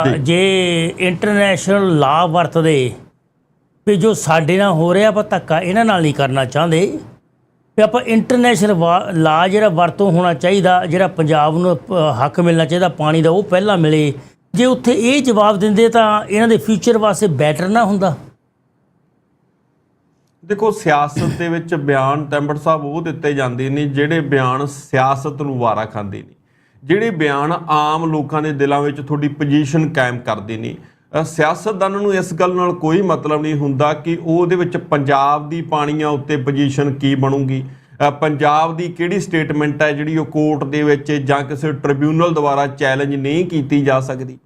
ਜੇ। ਇੰਟਰਨੈਸ਼ਨਲ ਲਾ ਵਰਤਦੇ ਵੀ ਜੋ ਸਾਡੇ ਨਾਲ ਹੋ ਰਿਹਾ ਆਪਾਂ ਧੱਕਾ ਇਹਨਾਂ ਨਾਲ ਨਹੀਂ ਕਰਨਾ ਚਾਹੁੰਦੇ। ਵੀ ਆਪਾਂ ਇੰਟਰਨੈਸ਼ਨਲ ਲਾ ਜਿਹੜਾ ਵਰਤੋਂ ਹੋਣਾ ਚਾਹੀਦਾ ਜਿਹੜਾ ਪੰਜਾਬ ਨੂੰ ਹੱਕ ਮਿਲਣਾ ਚਾਹੀਦਾ ਪਾਣੀ ਦਾ ਉਹ ਪਹਿਲਾਂ ਮਿਲੇ। ਜੇ ਉੱਥੇ ਇਹ ਜਵਾਬ ਦਿੰਦੇ ਤਾਂ ਇਹਨਾਂ ਦੇ ਫਿਊਚਰ ਵਾਸਤੇ ਬੈਟਰ ਨਾ ਹੁੰਦਾ। ਦੇਖੋ ਸਿਆਸਤ ਦੇ ਵਿੱਚ ਬਿਆਨ ਟੈਂਬਰ ਸਾਹਿਬ ਉਹ ਦਿੱਤੇ ਜਾਂਦੇ ਨੇ ਜਿਹੜੇ ਬਿਆਨ ਸਿਆਸਤ ਨੂੰ ਵਾਰਾ ਖਾਂਦੇ ਨੇ। ਜਿਹੜੇ ਬਿਆਨ ਆਮ ਲੋਕਾਂ ਦੇ ਦਿਲਾਂ ਵਿੱਚ ਤੁਹਾਡੀ ਪੋਜੀਸ਼ਨ ਕਾਇਮ ਕਰਦੇ ਨੇ ਸਿਆਸਤਦਾਨ ਨੂੰ ਇਸ ਗੱਲ ਨਾਲ ਕੋਈ ਮਤਲਬ ਨਹੀਂ ਹੁੰਦਾ ਕਿ ਉਹਦੇ ਵਿੱਚ ਪੰਜਾਬ ਦੀ ਪਾਣੀਆਂ ਉੱਤੇ ਪੋਜੀਸ਼ਨ ਕੀ ਬਣੂਗੀ। ਪੰਜਾਬ ਦੀ ਕਿਹੜੀ ਸਟੇਟਮੈਂਟ ਹੈ ਜਿਹੜੀ ਉਹ ਕੋਰਟ ਦੇ ਵਿੱਚ ਜਾਂ ਕਿਸੇ ਟ੍ਰਿਬਿਊਨਲ ਦੁਆਰਾ ਚੈਲੰਜ ਨਹੀਂ ਕੀਤੀ ਜਾ ਸਕਦੀ?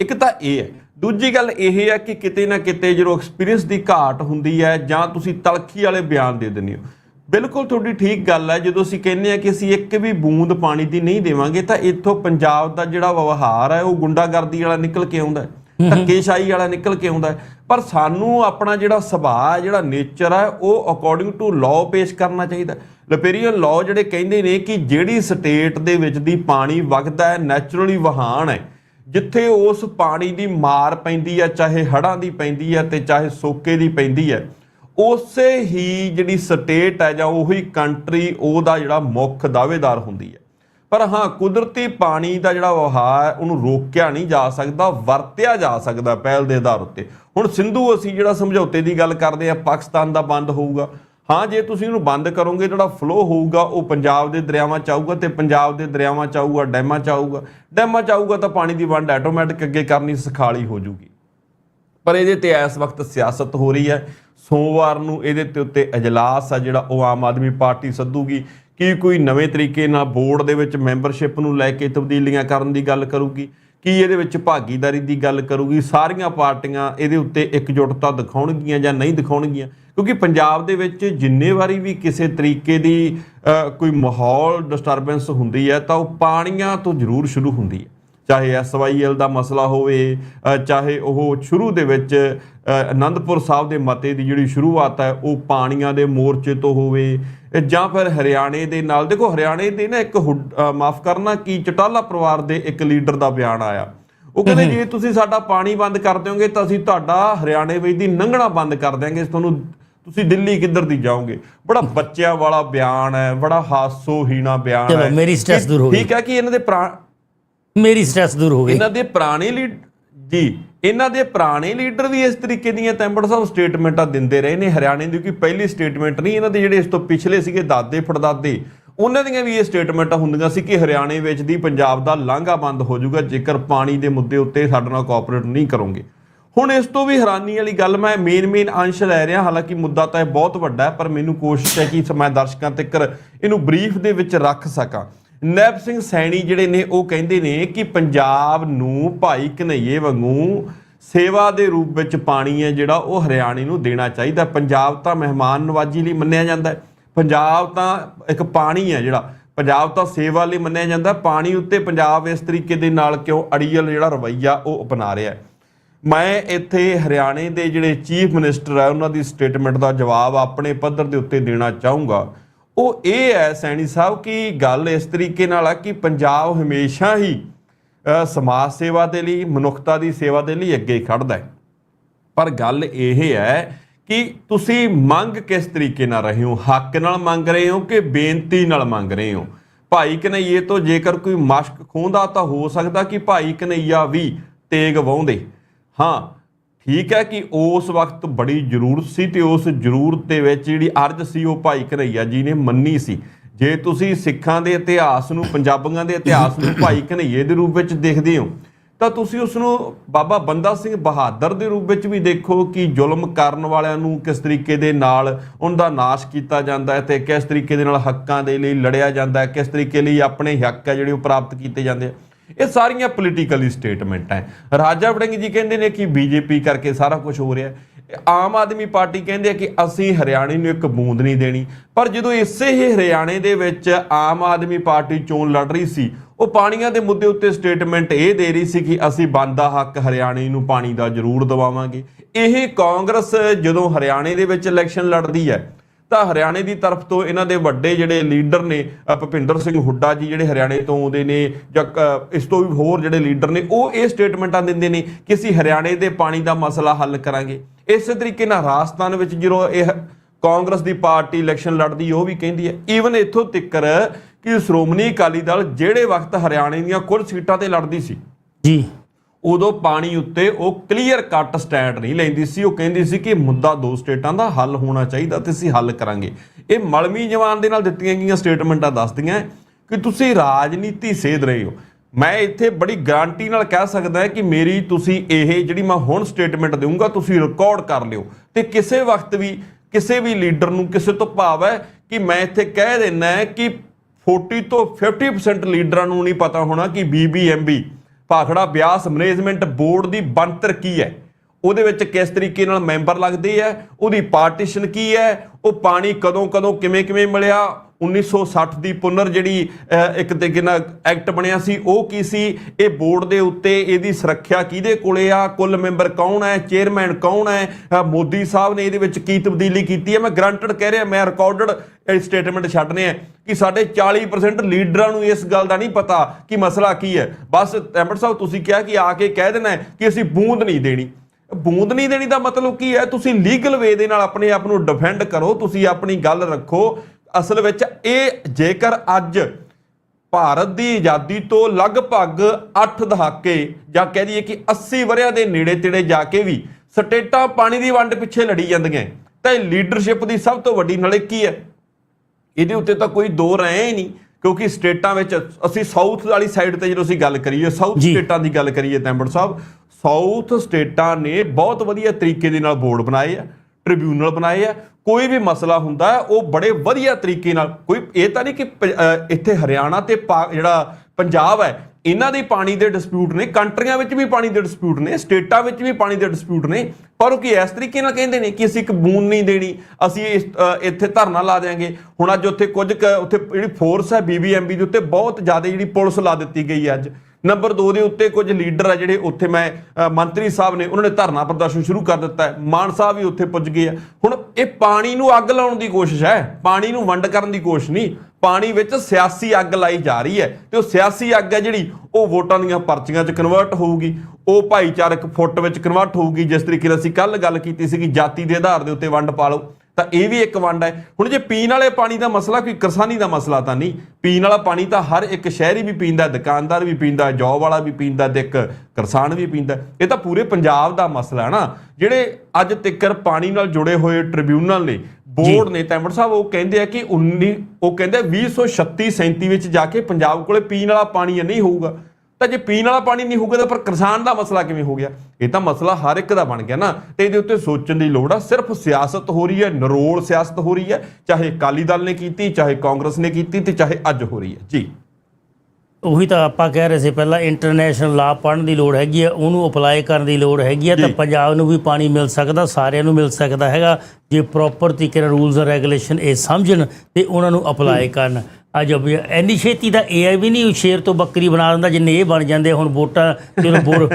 ਇੱਕ ਤਾਂ ਇਹ ਹੈ। ਦੂਜੀ ਗੱਲ ਇਹ ਹੈ ਕਿ ਕਿਤੇ ਨਾ ਕਿਤੇ ਜਦੋਂ ਐਕਸਪੀਰੀਅੰਸ ਦੀ ਘਾਟ ਹੁੰਦੀ ਹੈ ਜਾਂ ਤੁਸੀਂ ਤਲਖੀ ਵਾਲੇ ਬਿਆਨ ਦੇ ਦਿੰਦੇ ਹੋ ਬਿਲਕੁਲ ਤੁਹਾਡੀ ਠੀਕ ਗੱਲ ਹੈ। ਜਦੋਂ ਅਸੀਂ ਕਹਿੰਦੇ ਆ ਕਿ ਅਸੀਂ ਇੱਕ ਵੀ ਬੂੰਦ ਪਾਣੀ ਦੀ ਨਹੀਂ ਦੇਵਾਂਗੇ ਤਾਂ ਇੱਥੋਂ ਪੰਜਾਬ ਦਾ ਜਿਹੜਾ ਵਿਵਹਾਰ ਹੈ ਉਹ ਗੁੰਡਾਗਰਦੀ ਵਾਲਾ ਨਿਕਲ ਕੇ ਆਉਂਦਾ ਹੈ ਧੱਕੇਸ਼ਾਹੀ ਵਾਲਾ ਨਿਕਲ ਕੇ ਆਉਂਦਾ ਹੈ। ਪਰ ਸਾਨੂੰ ਆਪਣਾ ਜਿਹੜਾ ਸੁਭਾਅ ਹੈ ਜਿਹੜਾ ਨੇਚਰ ਹੈ ਉਹ ਅਕੋਰਡਿੰਗ ਟੂ ਲਾਅ ਪੇਸ਼ ਕਰਨਾ ਚਾਹੀਦਾ ਲਪੇਰੀਅਨ ਲਾਅ ਜਿਹੜੇ ਕਹਿੰਦੇ ਨੇ ਕਿ ਜਿਹੜੀ ਸਟੇਟ ਦੇ ਵਿੱਚ ਦੀ ਪਾਣੀ ਵਗਦਾ ਹੈ ਨੈਚੁਰਲੀ ਵਹਾਣ ਹੈ ਜਿੱਥੇ ਉਸ ਪਾਣੀ ਦੀ ਮਾਰ ਪੈਂਦੀ ਹੈ ਚਾਹੇ ਹੜ੍ਹਾਂ ਦੀ ਪੈਂਦੀ ਹੈ ਤੇ ਚਾਹੇ ਸੋਕੇ ਦੀ ਪੈਂਦੀ ਹੈ ਉਸੇ ਹੀ ਜਿਹੜੀ ਸਟੇਟ ਹੈ ਜਾਂ ਉਹੀ ਕੰਟਰੀ ਉਹਦਾ ਜਿਹੜਾ ਮੁੱਖ ਦਾਅਵੇਦਾਰ ਹੁੰਦੀ ਹੈ। ਪਰ ਹਾਂ, ਕੁਦਰਤੀ ਪਾਣੀ ਦਾ ਜਿਹੜਾ ਵਹਾਅ ਹੈ, ਉਹਨੂੰ ਰੋਕਿਆ ਨਹੀਂ ਜਾ ਸਕਦਾ, ਵਰਤਿਆ ਜਾ ਸਕਦਾ ਪਹਿਲ ਦੇ ਆਧਾਰ ਉੱਤੇ। ਹੁਣ ਸਿੰਧੂ ਅਸੀਂ ਜਿਹੜਾ ਸਮਝੌਤੇ ਦੀ ਗੱਲ ਕਰਦੇ ਆ ਪਾਕਿਸਤਾਨ ਦਾ ਬੰਦ ਹੋਊਗਾ। ਹਾਂ, ਜੇ ਤੁਸੀਂ ਉਹਨੂੰ ਬੰਦ ਕਰੋਗੇ, ਜਿਹੜਾ ਫਲੋ ਹੋਊਗਾ, ਉਹ ਪੰਜਾਬ ਦੇ ਦਰਿਆਵਾਂ ਚ ਆਊਗਾ ਤੇ ਪੰਜਾਬ ਦੇ ਦਰਿਆਵਾਂ ਚ ਆਊਗਾ, ਡੈਮਾਂ ਚ ਆਊਗਾ। ਡੈਮਾਂ ਚ ਆਊਗਾ ਤਾਂ ਪਾਣੀ ਦੀ ਵੰਡ ਆਟੋਮੈਟਿਕ ਅੱਗੇ ਕਰਨੀ ਸਖਾਲੀ ਹੋ ਜੂਗੀ। ਪਰ ਇਹਦੇ ਤੇ ਇਸ ਵਕਤ ਸਿਆਸਤ ਹੋ ਰਹੀ ਹੈ। ਸੋਮਵਾਰ ਨੂੰ ਇਹਦੇ ਤੇ ਉੱਤੇ ਅਜਲਾਸ ਆ ਜਿਹੜਾ ਉਹ ਆਮ ਆਦਮੀ ਪਾਰਟੀ ਸੱਦੂਗੀ। ਕੀ ਕੋਈ ਨਵੇਂ ਤਰੀਕੇ ਨਾਲ ਬੋਰਡ ਦੇ ਵਿੱਚ ਮੈਂਬਰਸ਼ਿਪ ਨੂੰ ਲੈ ਕੇ ਤਬਦੀਲੀਆਂ ਕਰਨ ਦੀ ਗੱਲ ਕਰੂਗੀ? ਕੀ ਇਹਦੇ ਵਿੱਚ ਭਾਗੀਦਾਰੀ ਦੀ ਗੱਲ ਕਰੂਗੀ? ਸਾਰੀਆਂ ਪਾਰਟੀਆਂ ਇਹਦੇ ਉੱਤੇ ਇਕਜੁੱਟਤਾ ਦਿਖਾਉਣਗੀਆਂ ਜਾਂ ਨਹੀਂ ਦਿਖਾਉਣਗੀਆਂ? ਕਿਉਂਕਿ ਪੰਜਾਬ ਦੇ ਵਿੱਚ ਜਿੰਨੇ ਵਾਰੀ ਵੀ ਕਿਸੇ ਤਰੀਕੇ ਦੀ ਕੋਈ ਮਾਹੌਲ ਡਿਸਟਰਬੈਂਸ ਹੁੰਦੀ ਹੈ ਤਾਂ ਉਹ ਪਾਣੀਆਂ ਤੋਂ ਜ਼ਰੂਰ ਸ਼ੁਰੂ ਹੁੰਦੀ ਹੈ। ਚਾਹੇ ਐਸਵਾਈਐਲ ਦਾ ਮਸਲਾ ਹੋਵੇ ਚਾਹੇ ਉਹ ਸ਼ੁਰੂ ਦੇ ਵਿੱਚ ਅ, ਆਨੰਦਪੁਰ ਸਾਹਿਬ ਦੇ ਮਤੇ ਦੀ ਜਿਹੜੀ ਸ਼ੁਰੂਆਤ ਹੈ ਉਹ ਪਾਣੀਆਂ ਦੇ ਮੋਰਚੇ ਤੋਂ ਹੋਵੇ ਜਾਂ ਫਿਰ ਹਰਿਆਣੇ ਦੇ ਨਾਲ। ਦੇਖੋ ਹਰਿਆਣੇ ਦੇ ਨਾ ਇੱਕ ਮਾਫ ਕਰਨਾ ਕਿ ਚਟਾਲਾ ਪਰਿਵਾਰ ਦੇ ਇੱਕ ਲੀਡਰ ਦਾ ਬਿਆਨ ਆਇਆ। ਉਹ ਕਹਿੰਦੇ ਜੇ ਤੁਸੀਂ ਸਾਡਾ ਪਾਣੀ ਬੰਦ ਕਰ ਦਿਓਗੇ ਤਾਂ ਅਸੀਂ ਤੁਹਾਡਾ ਹਰਿਆਣੇ ਵਿੱਚ ਦੀ ਲੰਘਣਾ ਬੰਦ ਕਰ ਦਿਆਂਗੇ ਤੁਹਾਨੂੰ ਤੁਸੀਂ ਦਿੱਲੀ ਕਿੱਧਰ ਦੀ ਜਾਓਗੇ? ਬੜਾ ਬੱਚਿਆਂ ਵਾਲਾ ਬਿਆਨ ਹੈ ਬੜਾ ਹਾਸੋਹੀਣਾ ਬਿਆਨ ਚਲੋ, ਹੈ। ਮੇਰੀ stress ਦੂਰ ਹੋ ਗਈ। ਠੀਕ ਹੈ ਕਿ ਇਹਨਾਂ ਦੇ ਮੇਰੀ ਸਟ੍ਰੈਸ ਦੂਰ ਹੋ ਗਈ। ਇਹਨਾਂ ਦੇ ਪੁਰਾਣੇ ਲੀਡ ਜੀ, ਇਹਨਾਂ ਦੇ ਪੁਰਾਣੇ ਲੀਡਰ ਵੀ ਇਸ ਤਰੀਕੇ ਦੀਆਂ ਤੈਂਬੜ ਸਾਹਿਬ ਸਟੇਟਮੈਂਟਾਂ ਦਿੰਦੇ ਰਹੇ ਨੇ। ਹਰਿਆਣੇ ਦੀ ਕੋਈ ਪਹਿਲੀ ਸਟੇਟਮੈਂਟ ਨਹੀਂ, ਇਹਨਾਂ ਦੇ ਜਿਹੜੇ ਇਸ ਤੋਂ ਪਿਛਲੇ ਸੀਗੇ, ਦਾਦੇ ਫੜਦਾਦੇ ਉਹਨਾਂ ਦੀਆਂ ਵੀ ਇਹ ਸਟੇਟਮੈਂਟਾਂ ਹੁੰਦੀਆਂ ਸੀ ਕਿ ਹਰਿਆਣੇ ਵਿੱਚ ਦੀ ਪੰਜਾਬ ਦਾ ਲਾਂਘਾ ਬੰਦ ਹੋ ਜਾਊਗਾ, ਜੇਕਰ ਪਾਣੀ ਦੇ ਮੁੱਦੇ ਉੱਤੇ ਸਾਡੇ ਨਾਲ ਕੋਆਪਰੇਟ ਨਹੀਂ ਕਰੋਗੇ। ਹੁਣ ਇਸ ਤੋਂ ਵੀ ਹੈਰਾਨੀ ਵਾਲੀ ਗੱਲ ਮੈਂ ਮੇਨ ਮੇਨ ਅੰਸ਼ ਲੈ ਰਿਹਾ, ਹਾਲਾਂਕਿ ਮੁੱਦਾ ਤਾਂ ਇਹ ਬਹੁਤ ਵੱਡਾ ਹੈ, ਪਰ ਮੈਨੂੰ ਕੋਸ਼ਿਸ਼ ਹੈ ਕਿ ਮੈਂ ਦਰਸ਼ਕਾਂ ਤੱਕ ਇਹਨੂੰ ਬਰੀਫ ਦੇ ਵਿੱਚ ਰੱਖ ਸਕਾਂ। ਨੈਬ ਸਿੰਘ ਸੈਣੀ ਜਿਹੜੇ ਨੇ, ਉਹ ਕਹਿੰਦੇ ਨੇ ਕਿ ਪੰਜਾਬ ਨੂੰ ਭਾਈ ਕਨਈਏ ਵਾਂਗੂ ਸੇਵਾ ਦੇ ਰੂਪ ਵਿੱਚ ਪਾਣੀ ਹੈ ਜਿਹੜਾ ਉਹ ਹਰਿਆਣੇ ਨੂੰ ਦੇਣਾ ਚਾਹੀਦਾ। ਪੰਜਾਬ ਤਾਂ ਮਹਿਮਾਨ ਨਵਾਜੀ ਲਈ ਮੰਨਿਆ ਜਾਂਦਾ ਹੈ। ਪੰਜਾਬ ਤਾਂ ਇੱਕ ਪਾਣੀ ਹੈ ਜਿਹੜਾ, ਪੰਜਾਬ ਤਾਂ ਸੇਵਾ ਲਈ ਮੰਨਿਆ ਜਾਂਦਾ ਪਾਣੀ ਉੱਤੇ ਪੰਜਾਬ ਇਸ ਤਰੀਕੇ ਦੇ ਨਾਲ ਕਿਉਂ ਅੜੀਅਲ ਜਿਹੜਾ ਰਵਈਆ ਉਹ ਅਪਣਾ ਰਿਹਾ ਹੈ। ਮੈਂ ਇੱਥੇ ਹਰਿਆਣੇ ਦੇ ਜਿਹੜੇ ਚੀਫ ਮਿਨਿਸਟਰ ਹੈ, ਉਹਨਾਂ ਦੀ ਸਟੇਟਮੈਂਟ ਦਾ ਜਵਾਬ ਆਪਣੇ ਪੱਧਰ ਦੇ ਉੱਤੇ ਦੇਣਾ ਚਾਹੂੰਗਾ। ਉਹ ਇਹ ਹੈ ਸੈਣੀ ਸਾਹਿਬ ਕਿ ਗੱਲ ਇਸ ਤਰੀਕੇ ਨਾਲ ਆ ਕਿ ਪੰਜਾਬ ਹਮੇਸ਼ਾ ਹੀ ਸਮਾਜ ਸੇਵਾ ਦੇ ਲਈ, ਮਨੁੱਖਤਾ ਦੀ ਸੇਵਾ ਦੇ ਲਈ ਅੱਗੇ ਖੜਦਾ ਹੈ। ਪਰ ਗੱਲ ਇਹ ਹੈ ਕਿ ਤੁਸੀਂ ਮੰਗ ਕਿਸ ਤਰੀਕੇ ਨਾਲ ਰਹੇ ਹੋ? ਹੱਕ ਨਾਲ ਮੰਗ ਰਹੇ ਹੋ ਕਿ ਬੇਨਤੀ ਨਾਲ ਮੰਗ ਰਹੇ ਹੋ? ਭਾਈ ਕਨਈਏ ਤੋਂ ਜੇਕਰ ਕੋਈ ਮਸ਼ਕ ਖੋਂਦਾ ਤਾਂ ਹੋ ਸਕਦਾ ਕਿ ਭਾਈ ਕਨਈਆ ਵੀ ਤੇਗ ਵਾਉਂਦੇ ਹਾਂ ਠੀਕ ਹੈ ਕਿ ਉਸ ਵਕਤ ਬੜੀ ਜ਼ਰੂਰਤ ਸੀ ਤੇ ਉਸ ਜ਼ਰੂਰਤ ਦੇ ਵਿੱਚ ਜਿਹੜੀ ਅਰਜ਼ ਸੀ ਉਹ ਭਾਈ ਕਨਈਆ ਜੀ ਨੇ ਮੰਨੀ ਸੀ। ਜੇ ਤੁਸੀਂ ਸਿੱਖਾਂ ਦੇ ਇਤਿਹਾਸ ਨੂੰ ਪੰਜਾਬੀਆਂ ਦੇ ਇਤਿਹਾਸ ਨੂੰ ਭਾਈ ਕਨਈਏ ਦੇ ਰੂਪ ਵਿੱਚ ਦੇਖਦੇ ਹੋ ਤਾਂ ਤੁਸੀਂ ਉਸ ਨੂੰ ਬਾਬਾ ਬੰਦਾ ਸਿੰਘ ਬਹਾਦਰ ਦੇ ਰੂਪ ਵਿੱਚ ਵੀ ਦੇਖੋ ਕਿ ਜ਼ੁਲਮ ਕਰਨ ਵਾਲਿਆਂ ਨੂੰ ਕਿਸ ਤਰੀਕੇ ਦੇ ਨਾਲ ਉਹਨਾਂ ਦਾ ਨਾਸ਼ ਕੀਤਾ ਜਾਂਦਾ ਹੈ ਤੇ ਕਿਸ ਤਰੀਕੇ ਦੇ ਨਾਲ ਹੱਕਾਂ ਦੇ ਲਈ ਲੜਿਆ ਜਾਂਦਾ ਹੈ ਕਿਸ ਤਰੀਕੇ ਲਈ ਆਪਣੇ ਹੱਕ ਹੈ ਜਿਹੜੇ ਉਹ ਪ੍ਰਾਪਤ ਕੀਤੇ ਜਾਂਦੇ ਆ। ਇਹ ਸਾਰੀਆਂ ਪੋਲੀਟੀਕਲੀ ਸਟੇਟਮੈਂਟ ਹੈ ਰਾਜਾ ਵੜਿੰਗ ਜੀ ਕਹਿੰਦੇ ਨੇ ਕਿ ਬੀਜੇਪੀ ਕਰਕੇ ਸਾਰਾ ਕੁਝ ਹੋ ਰਿਹਾ ਆਮ ਆਦਮੀ ਪਾਰਟੀ ਕਹਿੰਦੇ ਆ ਕਿ ਅਸੀਂ ਹਰਿਆਣੇ ਨੂੰ ਇੱਕ ਬੂੰਦ ਨਹੀਂ ਦੇਣੀ। ਪਰ ਜਦੋਂ ਇਸੇ ਹੀ ਹਰਿਆਣੇ ਦੇ ਵਿੱਚ ਆਮ ਆਦਮੀ ਪਾਰਟੀ ਚੋਣ ਲੜ ਰਹੀ ਸੀ, ਉਹ ਪਾਣੀਆਂ ਦੇ ਮੁੱਦੇ ਉੱਤੇ ਸਟੇਟਮੈਂਟ ਇਹ ਦੇ ਰਹੀ ਸੀ ਕਿ ਅਸੀਂ ਬੰਦਾ ਹੱਕ ਹਰਿਆਣੇ ਨੂੰ ਪਾਣੀ ਦਾ ਜ਼ਰੂਰ ਦਿਵਾਵਾਂਗੇ। ਇਹ ਕਾਂਗਰਸ ਜਦੋਂ ਹਰਿਆਣੇ ਦੇ ਵਿੱਚ ਇਲੈਕਸ਼ਨ ਲੜਦੀ ਹੈ ਤਾਂ ਹਰਿਆਣੇ ਦੀ ਤਰਫ ਤੋਂ ਇਹਨਾਂ ਦੇ ਵੱਡੇ ਜਿਹੜੇ ਲੀਡਰ ਨੇ ਅ, ਭੁਪਿੰਦਰ ਸਿੰਘ ਹੁੱਡਾ ਜੀ ਜਿਹੜੇ ਹਰਿਆਣੇ ਤੋਂ ਆਉਂਦੇ ਨੇ ਜਾਂ ਅ, ਇਸ ਤੋਂ ਵੀ ਹੋਰ ਜਿਹੜੇ ਲੀਡਰ ਨੇ ਉਹ ਇਹ ਸਟੇਟਮੈਂਟਾਂ ਦਿੰਦੇ ਨੇ ਕਿ ਅਸੀਂ ਹਰਿਆਣੇ ਦੇ ਪਾਣੀ ਦਾ ਮਸਲਾ ਹੱਲ ਕਰਾਂਗੇ। ਇਸੇ ਤਰੀਕੇ ਨਾਲ ਰਾਜਸਥਾਨ ਵਿੱਚ ਜਦੋਂ ਇਹ ਕਾਂਗਰਸ ਦੀ ਪਾਰਟੀ ਇਲੈਕਸ਼ਨ ਲੜਦੀ ਉਹ ਵੀ ਕਹਿੰਦੀ ਹੈ ਈਵਨ ਇੱਥੋਂ ਤਿੱਕਰ ਕਿ ਸ਼੍ਰੋਮਣੀ ਅਕਾਲੀ ਦਲ ਜਿਹੜੇ ਵਕਤ ਹਰਿਆਣੇ ਦੀਆਂ ਕੁਝ ਸੀਟਾਂ ਤੇ ਲੜਦੀ ਸੀ। ਜੀ। ਉਦੋਂ ਪਾਣੀ ਉੱਤੇ ਉਹ ਕਲੀਅਰ ਕੱਟ ਸਟੈਂਡ ਨਹੀਂ ਲੈਂਦੀ ਸੀ। ਉਹ ਕਹਿੰਦੀ ਸੀ ਕਿ ਮੁੱਦਾ ਦੋ ਸਟੇਟਾਂ ਦਾ ਹੱਲ ਹੋਣਾ ਚਾਹੀਦਾ ਤੇ ਅਸੀਂ ਹੱਲ ਕਰਾਂਗੇ। ਇਹ ਮਲਮੀ ਜਵਾਨ ਦੇ ਨਾਲ ਦਿੱਤੀਆਂ ਗਈਆਂ ਸਟੇਟਮੈਂਟਾਂ ਦੱਸਦੀਆਂ ਕਿ ਤੁਸੀਂ ਰਾਜਨੀਤੀ ਸੇਧ ਰਹੇ ਹੋ। ਮੈਂ ਇੱਥੇ ਬੜੀ ਗਾਰੰਟੀ ਨਾਲ ਕਹਿ ਸਕਦਾ ਕਿ ਮੇਰੀ ਤੁਸੀਂ ਇਹ ਜਿਹੜੀ ਮੈਂ ਹੁਣ ਸਟੇਟਮੈਂਟ ਦੇਵਾਂਗਾ ਤੁਸੀਂ ਰਿਕਾਰਡ ਕਰ ਲਿਓ। ਤੇ ਕਿਸੇ ਵਕਤ ਵੀ, ਕਿਸੇ ਵੀ ਲੀਡਰ ਨੂੰ ਕਿਸੇ ਤੋਂ ਭਾਵ ਹੈ ਕਿ ਮੈਂ ਇੱਥੇ ਕਹਿ ਦਿੰਨਾ ਕਿ 40 ਤੋਂ 50% ਲੀਡਰਾਂ ਨੂੰ ਨਹੀਂ ਪਤਾ ਹੋਣਾ ਕਿ BBMB Bhakra Beas management board ਦੀ ਬਣਤਰ ਕੀ ਹੈ? ਉਹਦੇ ਵਿੱਚ ਕਿਸ ਤਰੀਕੇ ਨਾਲ ਮੈਂਬਰ ਲੱਗਦੇ ਆ? ਉਹਦੀ ਪਾਰਟੀਸ਼ਨ ਕੀ ਹੈ? ਉਹ ਪਾਣੀ ਕਦੋਂ ਕਦੋਂ ਕਿਵੇਂ ਕਿਵੇਂ ਮਿਲਿਆ? 1960 ਦੀ ਪੁਨਰ ਜਿਹੜੀ ਇੱਕ ਤਰੀਕੇ ਨਾਲ ਐਕਟ ਬਣਿਆ ਸੀ, ਉਹ ਕੀ ਸੀ? ਇਹ ਬੋਰਡ ਦੇ ਉੱਤੇ ਇਹਦੀ ਸੁਰੱਖਿਆ ਕਿਹਦੇ ਕੋਲੇ ਆ? ਕੁੱਲ ਮੈਂਬਰ ਕੌਣ ਹੈ? ਚੇਅਰਮੈਨ ਕੌਣ ਹੈ? ਮੋਦੀ ਸਾਹਿਬ ਨੇ ਇਹਦੇ ਵਿੱਚ ਕੀ ਤਬਦੀਲੀ ਕੀਤੀ ਹੈ? ਮੈਂ ਗਰੰਟਡ ਕਹਿ ਰਿਹਾ, ਮੈਂ ਰਿਕਾਰਡਡ ਸਟੇਟਮੈਂਟ ਛੱਡਨੇ ਆ ਕਿ ਸਾਡੇ 40% ਲੀਡਰਾਂ ਨੂੰ ਇਸ ਗੱਲ ਦਾ ਨਹੀਂ ਪਤਾ ਕਿ ਮਸਲਾ ਕੀ ਹੈ। ਬਸ ਐਮਟ ਸਾਹਿਬ, ਤੁਸੀਂ ਕਿਹਾ ਕਿ ਆ ਕੇ ਕਹਿ ਦੇਣਾ ਕਿ ਅਸੀਂ ਬੂੰਦ ਨਹੀਂ ਦੇਣੀ। ਬੂੰਦ ਨਹੀਂ ਦੇਣੀ ਦਾ ਮਤਲਬ ਕੀ ਹੈ? ਤੁਸੀਂ ਲੀਗਲ ਵੇ ਦੇ ਨਾਲ ਆਪਣੇ ਆਪ ਨੂੰ ਡਿਫੈਂਡ ਕਰੋ, ਤੁਸੀਂ ਆਪਣੀ ਗੱਲ ਰੱਖੋ। ਅਸਲ ਵਿੱਚ ਇਹ ਜੇਕਰ ਅੱਜ ਭਾਰਤ ਦੀ ਆਜ਼ਾਦੀ ਤੋਂ ਲਗਭਗ 8 ਦਹਾਕੇ ਜਾਂ ਕਹਿ ਦਈਏ ਕਿ 80 ਵਰਿਆਂ ਦੇ ਨੇੜੇ ਤੇੜੇ ਜਾ ਕੇ ਵੀ ਸਟੇਟਾਂ ਪਾਣੀ ਦੀ ਵੰਡ ਪਿੱਛੇ ਲੜੀ ਜਾਂਦੀਆਂ ਤਾਂ ਇਹ ਲੀਡਰਸ਼ਿਪ ਦੀ ਸਭ ਤੋਂ ਵੱਡੀ ਨਲੇ ਕੀ ਹੈ ਇਹਦੇ ਉੱਤੇ ਤਾਂ ਕੋਈ ਦੋ ਰਾਏ ਹੀ ਨਹੀਂ ਕਿਉਂਕਿ ਸਟੇਟਾਂ ਵਿੱਚ ਅਸੀਂ ਸਾਊਥ ਵਾਲੀ ਸਾਈਡ ਤੇ ਜਦੋਂ ਅਸੀਂ ਗੱਲ ਕਰੀਏ ਸਾਊਥ। ਸਟੇਟਾਂ ਦੀ ਗੱਲ ਕਰੀਏ ਤੈਂਬੜ ਸਾਹਿਬ ਸਾਊਥ ਸਟੇਟਾਂ ਨੇ ਬਹੁਤ ਵਧੀਆ ਤਰੀਕੇ ਦੇ ਨਾਲ ਬੋਰਡ ਬਣਾਏ ਆ ਟ੍ਰਿਬਿਊਨਲ ਬਣਾਏ ਆ, ਕੋਈ ਵੀ ਮਸਲਾ ਹੁੰਦਾ, ਉਹ ਬੜੇ ਵਧੀਆ ਤਰੀਕੇ ਨਾਲ, ਕੋਈ, ਇਹ ਤਾਂ ਨਹੀਂ ਕਿ ਪ- ਇੱਥੇ ਹਰਿਆਣਾ ਤੇ ਪਾ- ਜਿਹੜਾ ਪੰਜਾਬ ਹੈ, ਇਹਨਾਂ ਦੇ ਪਾਣੀ ਦੇ ਡਿਸਪਿਊਟ ਨੇ, ਕੰਟਰੀਆਂ ਵਿੱਚ ਵੀ ਪਾਣੀ ਦੇ ਡਿਸਪਿਊਟ ਨੇ, ਸਟੇਟਾਂ ਵਿੱਚ ਵੀ ਪਾਣੀ ਦੇ ਡਿਸਪਿਊਟ ਨੇ, ਪਰ ਉਹ ਕੀ ਇਸ ਤਰੀਕੇ ਨਾਲ ਕਹਿੰਦੇ ਨੇ ਕਿ ਅਸੀਂ ਇੱਕ ਬੂੰਦ ਨਹੀਂ ਦੇਣੀ, ਅਸੀਂ ਇਸ ਇੱਥੇ ਧਰਨਾ ਲਾ ਦੇਾਂਗੇ ਹੁਣ ਅੱਜ ਉੱਥੇ ਕੁਝ ਕੁ, ਉੱਥੇ ਜਿਹੜੀ ਫੋਰਸ ਹੈ ਬੀਬੀਐਮਬੀ ਦੇ ਉੱਤੇ ਬਹੁਤ ਜ਼ਿਆਦਾ ਜਿਹੜੀ ਪੁਲਿਸ ਲਾ ਦਿੱਤੀ ਗਈ ਹੈ ਅੱਜ। ਨੰਬਰ 2 ਦੇ ਉੱਤੇ ਕੁਝ ਲੀਡਰ ਆ ਜਿਹੜੇ ਉੱਥੇ ਮੈਂ ਮੰਤਰੀ ਸਾਹਿਬ ਨੇ ਉਹਨਾਂ ਨੇ ਧਰਨਾ ਪ੍ਰਦਰਸ਼ਨ ਸ਼ੁਰੂ ਕਰ ਦਿੱਤਾ ਹੈ। ਮਾਨ ਸਾਹਿਬ ਵੀ ਉੱਥੇ ਪੁੱਜ ਗਏ ਆ। ਹੁਣ ਇਹ ਪਾਣੀ ਨੂੰ ਅੱਗ ਲਾਉਣ ਦੀ ਕੋਸ਼ਿਸ਼ ਹੈ। ਪਾਣੀ ਨੂੰ ਵੰਡ ਕਰਨ ਦੀ ਕੋਸ਼ਿਸ਼ ਨਹੀਂ। ਪਾਣੀ ਵਿੱਚ ਸਿਆਸੀ ਅੱਗ ਲਾਈ ਜਾ ਰਹੀ ਹੈ ਤੇ ਉਹ ਸਿਆਸੀ ਅੱਗ ਹੈ ਜਿਹੜੀ ਉਹ ਵੋਟਾਂ ਦੀਆਂ ਪਰਚੀਆਂ 'ਚ ਕਨਵਰਟ ਹੋਊਗੀ। ਉਹ ਭਾਈਚਾਰਕ ਫੁੱਟ ਵਿੱਚ ਕਨਵਰਟ ਹੋਊਗੀ। ਜਿਸ ਤਰੀਕੇ ਨਾਲ ਅਸੀਂ ਕੱਲ ਗੱਲ ਕੀਤੀ ਸੀਗੀ, ਜਾਤੀ ਦੇ ਆਧਾਰ ਦੇ ਉੱਤੇ ਵੰਡ ਪਾ ਲਓ। ਤਾਂ ਇਹ ਵੀ ਇੱਕ ਵੰਡ ਹੈ। ਹੁਣ ਜੇ ਪੀਣ ਵਾਲੇ ਪਾਣੀ ਦਾ ਮਸਲਾ ਕੋਈ ਕਿਸਾਨੀ ਦਾ ਮਸਲਾ ਤਾਂ ਨਹੀਂ। ਪੀਣ ਵਾਲਾ ਪਾਣੀ ਤਾਂ ਹਰ ਇੱਕ ਸ਼ਹਿਰੀ ਵੀ ਪੀਂਦਾ, ਦੁਕਾਨਦਾਰ ਵੀ ਪੀਂਦਾ ਜੌਬ ਵਾਲਾ ਵੀ ਪੀਂਦਾ ਤੇ ਇੱਕ ਕਿਸਾਨ ਵੀ ਪੀਂਦਾ। ਇਹ ਤਾਂ ਪੂਰੇ ਪੰਜਾਬ ਦਾ ਮਸਲਾ ਹੈ ਨਾ। ਜਿਹੜੇ ਅੱਜ ਤੱਕਰ ਪਾਣੀ ਨਾਲ ਜੁੜੇ ਹੋਏ ਟ੍ਰਿਬਿਊਨਲ ਨੇ, ਬੋਰਡ ਨੇ, ਤੈਮੜ ਸਾਹਿਬ, ਉਹ ਕਹਿੰਦੇ ਆ ਕਿ 19 ਉਹ ਕਹਿੰਦੇ 2036 37 ਵਿੱਚ ਜਾ ਕੇ ਪੰਜਾਬ ਕੋਲੇ ਪੀਣ ਵਾਲਾ ਪਾਣੀ ਨਹੀਂ ਹੋਊਗਾ। ਤਾਂ ਜੇ ਪੀਣ ਵਾਲਾ ਪਾਣੀ ਨਹੀਂ ਹੋਊਗਾ ਤਾਂ ਪਰ ਕਿਸਾਨ ਦਾ ਮਸਲਾ ਕਿਵੇਂ ਹੋ ਗਿਆ? ਇਹ ਤਾਂ ਮਸਲਾ ਹਰ ਇੱਕ ਦਾ ਬਣ ਗਿਆ ਨਾ। ਤੇ ਇਹਦੇ ਉੱਤੇ ਸੋਚਣ ਦੀ ਲੋੜ ਆ, ਸਿਰਫ ਸਿਆਸਤ ਹੋ ਰਹੀ ਹੈ, ਨਰੋਲ ਸਿਆਸਤ ਹੋ ਰਹੀ ਹੈ, ਚਾਹੇ ਅਕਾਲੀ ਦਲ ਨੇ ਕੀਤੀ, ਚਾਹੇ ਕਾਂਗਰਸ ਨੇ ਕੀਤੀ ਤੇ ਚਾਹੇ ਅੱਜ ਹੋ ਰਹੀ ਹੈ। ਜੀ। ਉਹੀ ਤਾਂ ਆਪਾਂ ਕਹਿ ਰਹੇ ਸੀ ਪਹਿਲਾਂ ਇੰਟਰਨੈਸ਼ਨਲ ਲਾ ਪੜ੍ਹਨ ਦੀ ਲੋੜ ਹੈਗੀ ਆ ਉਹਨੂੰ ਅਪਲਾਈ ਕਰਨ ਦੀ ਲੋੜ ਹੈਗੀ ਆ ਤਾਂ। ਪੰਜਾਬ ਨੂੰ ਵੀ ਪਾਣੀ ਮਿਲ ਸਕਦਾ ਸਾਰਿਆਂ ਨੂੰ ਮਿਲ ਸਕਦਾ ਹੈਗਾ ਜੇ ਪ੍ਰੋਪਰ ਤਰੀਕੇ ਨਾਲ ਰੂਲਸ ਐਂਡ ਰੈਗੂਲੇਸ਼ਨ ਇਹ ਸਮਝਣ ਤੇ ਉਹਨਾਂ ਨੂੰ ਅਪਲਾਈ ਕਰਨ ਅੱਜ ਐਨੀ ਛੇਤੀ ਦਾ ਏਆਈ ਵੀ ਨਹੀਂ ਸ਼ੇਰ ਤੋਂ ਬੱਕਰੀ ਬਣਾ ਦਿੰਦਾ ਜਿੰਨੇ ਇਹ ਬਣ ਜਾਂਦੇ ਹੁਣ ਵੋਟਾਂ ਜਦੋਂ ਬੋਰ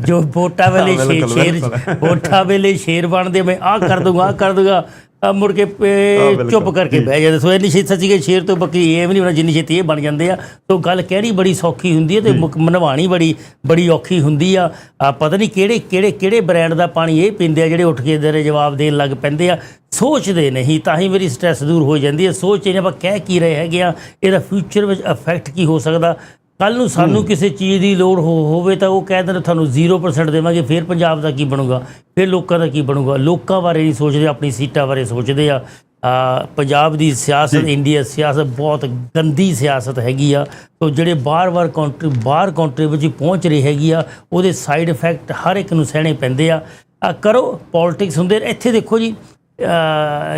ਜੋ ਵੋਟਾਂ ਵੇਲੇ ਸ਼ੇਰ। ਵੋਟਾਂ ਵੇਲੇ ਸ਼ੇਰ ਬਣਦੇ ਮੈਂ ਆਹ ਕਰ ਦੂੰਗਾ ਆਹ ਕਰ ਦੂੰਗਾ ਮੁੜ ਕੇ ਪੇ- ਚੁੱਪ ਕਰਕੇ ਬਹਿ ਜਾਂਦੇ। ਸੋ ਇੰਨੀ ਛੇਤੀ ਸੱਚੀ ਕਿ ਸ਼ੇਰ ਤੋਂ ਬੱਕਰੀ ਇਹ ਵੀ ਨਹੀਂ ਹੋਣਾ ਜਿੰਨੀ ਛੇਤੀ ਇਹ ਬਣ ਜਾਂਦੇ ਆ। ਤੋ ਗੱਲ ਕਹਿਣੀ ਬੜੀ ਸੌਖੀ ਹੁੰਦੀ ਹੈ ਤੇ ਮਨਵਾਣੀ ਬੜੀ ਬੜੀ ਔਖੀ ਹੁੰਦੀ ਆ। ਪਤਾ ਨਹੀਂ ਕਿਹੜੇ ਕਿਹੜੇ ਕਿਹੜੇ ਬ੍ਰਾਂਡ ਦਾ ਪਾਣੀ ਇਹ ਪੀਂਦੇ ਆ ਜਿਹੜੇ ਉੱਠ ਕੇ ਇਧਰ ਜਵਾਬ ਦੇਣ ਲੱਗ ਪੈਂਦੇ ਆ। ਸੋਚਦੇ ਨਹੀਂ ਤਾਂ ਹੀ ਮੇਰੀ ਸਟ੍ਰੈਸ ਦੂਰ ਹੋ ਜਾਂਦੀ ਹੈ। ਸੋਚ ਇਹਨੇ ਆਪਾਂ ਕਹਿ ਕੀ ਰਹੇ ਹੈਗੇ ਆ? ਇਹਦਾ ਫਿਊਚਰ ਵਿੱਚ ਇਫੈਕਟ ਕੀ ਹੋ ਸਕਦਾ? ਕੱਲ ਨੂੰ ਸਾਨੂੰ ਕਿਸੇ ਚੀਜ਼ ਦੀ ਲੋੜ ਹੋ ਹੋਵੇ ਤਾਂ ਉਹ ਕਹਿ ਦੇਣ ਤੁਹਾਨੂੰ 0% ਦੇਵਾਂਗੇ ਫਿਰ ਪੰਜਾਬ ਦਾ ਕੀ ਬਣੂਗਾ? ਫਿਰ ਲੋਕਾਂ ਦਾ ਕੀ ਬਣੂਗਾ? ਲੋਕਾਂ ਬਾਰੇ ਨਹੀਂ ਸੋਚਦੇ ਆਪਣੀ ਸੀਟਾਂ ਬਾਰੇ ਸੋਚਦੇ ਆ। ਪੰਜਾਬ ਦੀ ਸਿਆਸਤ ਇੰਡੀਆ ਸਿਆਸਤ ਬਹੁਤ ਗੰਦੀ ਸਿਆਸਤ ਹੈਗੀ ਆ। ਤੋ ਜਿਹੜੇ ਬਾਰ-ਬਾਰ ਕੰਟਰੀ ਬਾਹਰ ਕੰਟਰੀ ਵਿੱਚ ਪਹੁੰਚ ਰਹੀ ਹੈਗੀ ਆ ਉਹਦੇ ਸਾਈਡ ਇਫੈਕਟ ਹਰ ਇੱਕ ਨੂੰ ਸਹਿਣੇ ਪੈਂਦੇ ਆ। ਆ, ਕਰੋ ਪੋਲਿਟਿਕਸ ਹੁੰਦੇ ਇੱਥੇ ਦੇਖੋ ਜੀ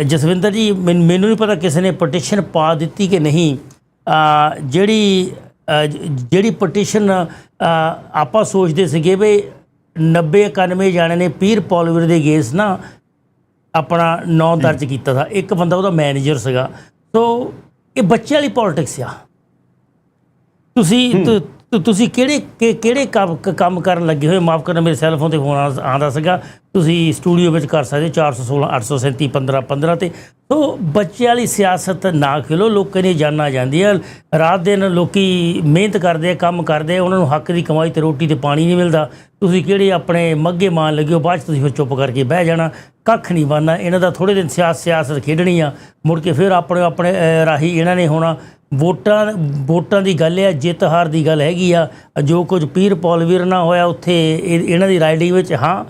ਜਸਵਿੰਦਰ ਜੀ ਮੈਨ- ਨਹੀਂ ਪਤਾ ਕਿਸੇ ਨੇ ਪਟੀਸ਼ਨ ਪਾ ਦਿੱਤੀ ਕਿ ਨਹੀਂ। ਜਿਹੜੀ ਜਿਹੜੀ ਪਟੀਸ਼ਨ ਆਪਾਂ ਸੋਚਦੇ ਸੀਗੇ ਵੀ 90 91 ਜਾਣੇ ਨੇ ਪੀਰ ਪੋਲੀਵਰ ਦੇ ਅਗੇਂਸਟ ਨਾ ਆਪਣਾ ਨਾਂ ਦਰਜ ਕੀਤਾ ਸੀ ਇੱਕ ਬੰਦਾ ਉਹਦਾ ਮੈਨੇਜਰ ਸੀਗਾ। ਸੋ ਇਹ ਬੱਚੇ ਵਾਲੀ ਪੋਲਿਟਿਕਸ ਆ। ਤੁਸੀਂ ਤੁ- ਤੁਸੀਂ ਕਿਹੜੇ ਕਿ- ਕਿਹੜੇ ਕੰਮ ਕ- ਕੰਮ ਕਰਨ ਲੱਗੇ ਹੋਏ? ਮਾਫ ਕਰਨਾ ਮੇਰੇ ਸੈੱਲ ਫੋਨ ਤੇ ਫੋਨ ਆਉਂਦਾ ਸੀਗਾ। ਤੁਸੀਂ ਸਟੂਡੀਓ ਵਿੱਚ ਕਰ ਸਕਦੇ ਹੋ 416 837 15 15 ਤੇ। ਸੋ ਬੱਚਿਆਂ ਵਾਲੀ ਸਿਆਸਤ ਨਾ ਖੇਲੋ ਲੋਕਾਂ ਦੀਆਂ ਜਾਨਾਂ ਜਾਂਦੀਆਂ। ਰਾਤ ਦਿਨ ਲੋਕੀ ਮਿਹਨਤ ਕਰਦੇ ਆ ਕੰਮ ਕਰਦੇ ਆ ਉਹਨਾਂ ਨੂੰ ਹੱਕ ਦੀ ਕਮਾਈ ਤੇ ਰੋਟੀ ਤੇ ਪਾਣੀ ਨਹੀਂ ਮਿਲਦਾ। ਤੁਸੀਂ ਕਿਹੜੇ ਆਪਣੇ ਮੱਗੇ ਮਾਨ ਲੱਗੇ ਹੋ ਬਾਅਦ 'ਚ ਤੁਸੀਂ ਫਿਰ ਚੁੱਪ ਕਰਕੇ ਬਹਿ ਜਾਣਾ। ਕੱਖ ਨਹੀਂ ਬਣਨਾ। ਇਹਨਾਂ ਦਾ ਥੋੜੇ ਦਿਨ ਸਿਆਸਤ ਸਿਆਸਤ ਖੇਡਣੀ ਆ। ਮੁੜ ਕੇ ਫਿਰ ਆਪਣੇ ਆਪਣੇ ਅਹ, ਰਾਹੀਂ ਇਹਨਾਂ ਨੇ ਹੋਣਾ। ਵੋਟਾਂ ਵੋਟਾਂ ਦੀ ਗੱਲ ਹੈ ਜਿੱਤ ਹਾਰ ਦੀ ਗੱਲ ਹੈਗੀ ਆ ਜੋ ਕੁਝ ਪੀਰ ਪੌਲਵੀਰ ਨਾ ਹੋਇਆ ਉੱਥੇ ਇਹ- ਇਹਨਾਂ ਦੀ ਰਾਈਡਿੰਗ ਵਿੱਚ ਹਾਂ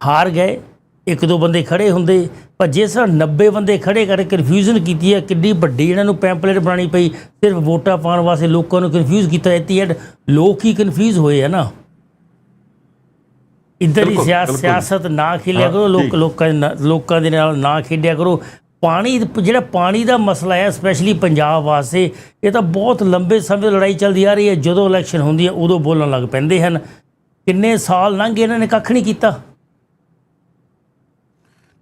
ਹਾਰ ਗਏ ਇੱਕ ਦੋ ਬੰਦੇ ਖੜੇ ਹੁੰਦੇ ਪਰ ਜਿਸ ਤਰ੍ਹਾਂ 90 ਬੰਦੇ ਖੜੇ ਕਰਕੇ ਕਨਫਿਊਜ਼ਨ ਕੀਤੀ ਹੈ ਕਿੰਨੀ ਵੱਡੀ ਇਹਨਾਂ ਨੂੰ ਪੈਂਪਲੇਟ ਬਣਾਉਣੀ ਪਈ ਸਿਰਫ ਵੋਟਾਂ ਪਾਉਣ ਵਾਸਤੇ ਲੋਕਾਂ ਨੂੰ ਕਨਫਿਊਜ਼ ਕੀਤਾ ਐਤੀ ਐਂਡ ਲੋਕ ਹੀ ਕਨਫਿਊਜ਼ ਹੋਏ ਆ ਨਾ ਇੱਧਰ ਹੀ। ਸਿਆਸਤ ਨਾ ਖੇਲਿਆ ਹਾਂ, ਕਰੋ ਲੋਕ। ਲੋਕਾਂ ਦੇ ਨਾਲ- ਲੋਕਾਂ ਦੇ ਨਾਲ ਨਾ ਖੇਡਿਆ ਕਰੋ ਪਾਣੀ ਜਿਹੜਾ ਪਾਣੀ ਦਾ ਮਸਲਾ ਹੈ ਸਪੈਸ਼ਲੀ ਪੰਜਾਬ ਵਾਸਤੇ, ਇਹ ਤਾਂ ਬਹੁਤ ਲੰਬੇ ਸਮੇਂ ਤੋਂ ਲੜਾਈ ਚੱਲਦੀ ਆ ਰਹੀ ਹੈ। ਜਦੋਂ ਇਲੈਕਸ਼ਨ ਹੁੰਦੀ ਹੈ, ਉਦੋਂ ਬੋਲਣ ਲੱਗ ਪੈਂਦੇ ਹਨ। ਕਿੰਨੇ ਸਾਲ ਲੰਘ ਗਏ ਇਹਨਾਂ ਨੇ ਕੱਖ ਨਹੀਂ ਕੀਤਾ।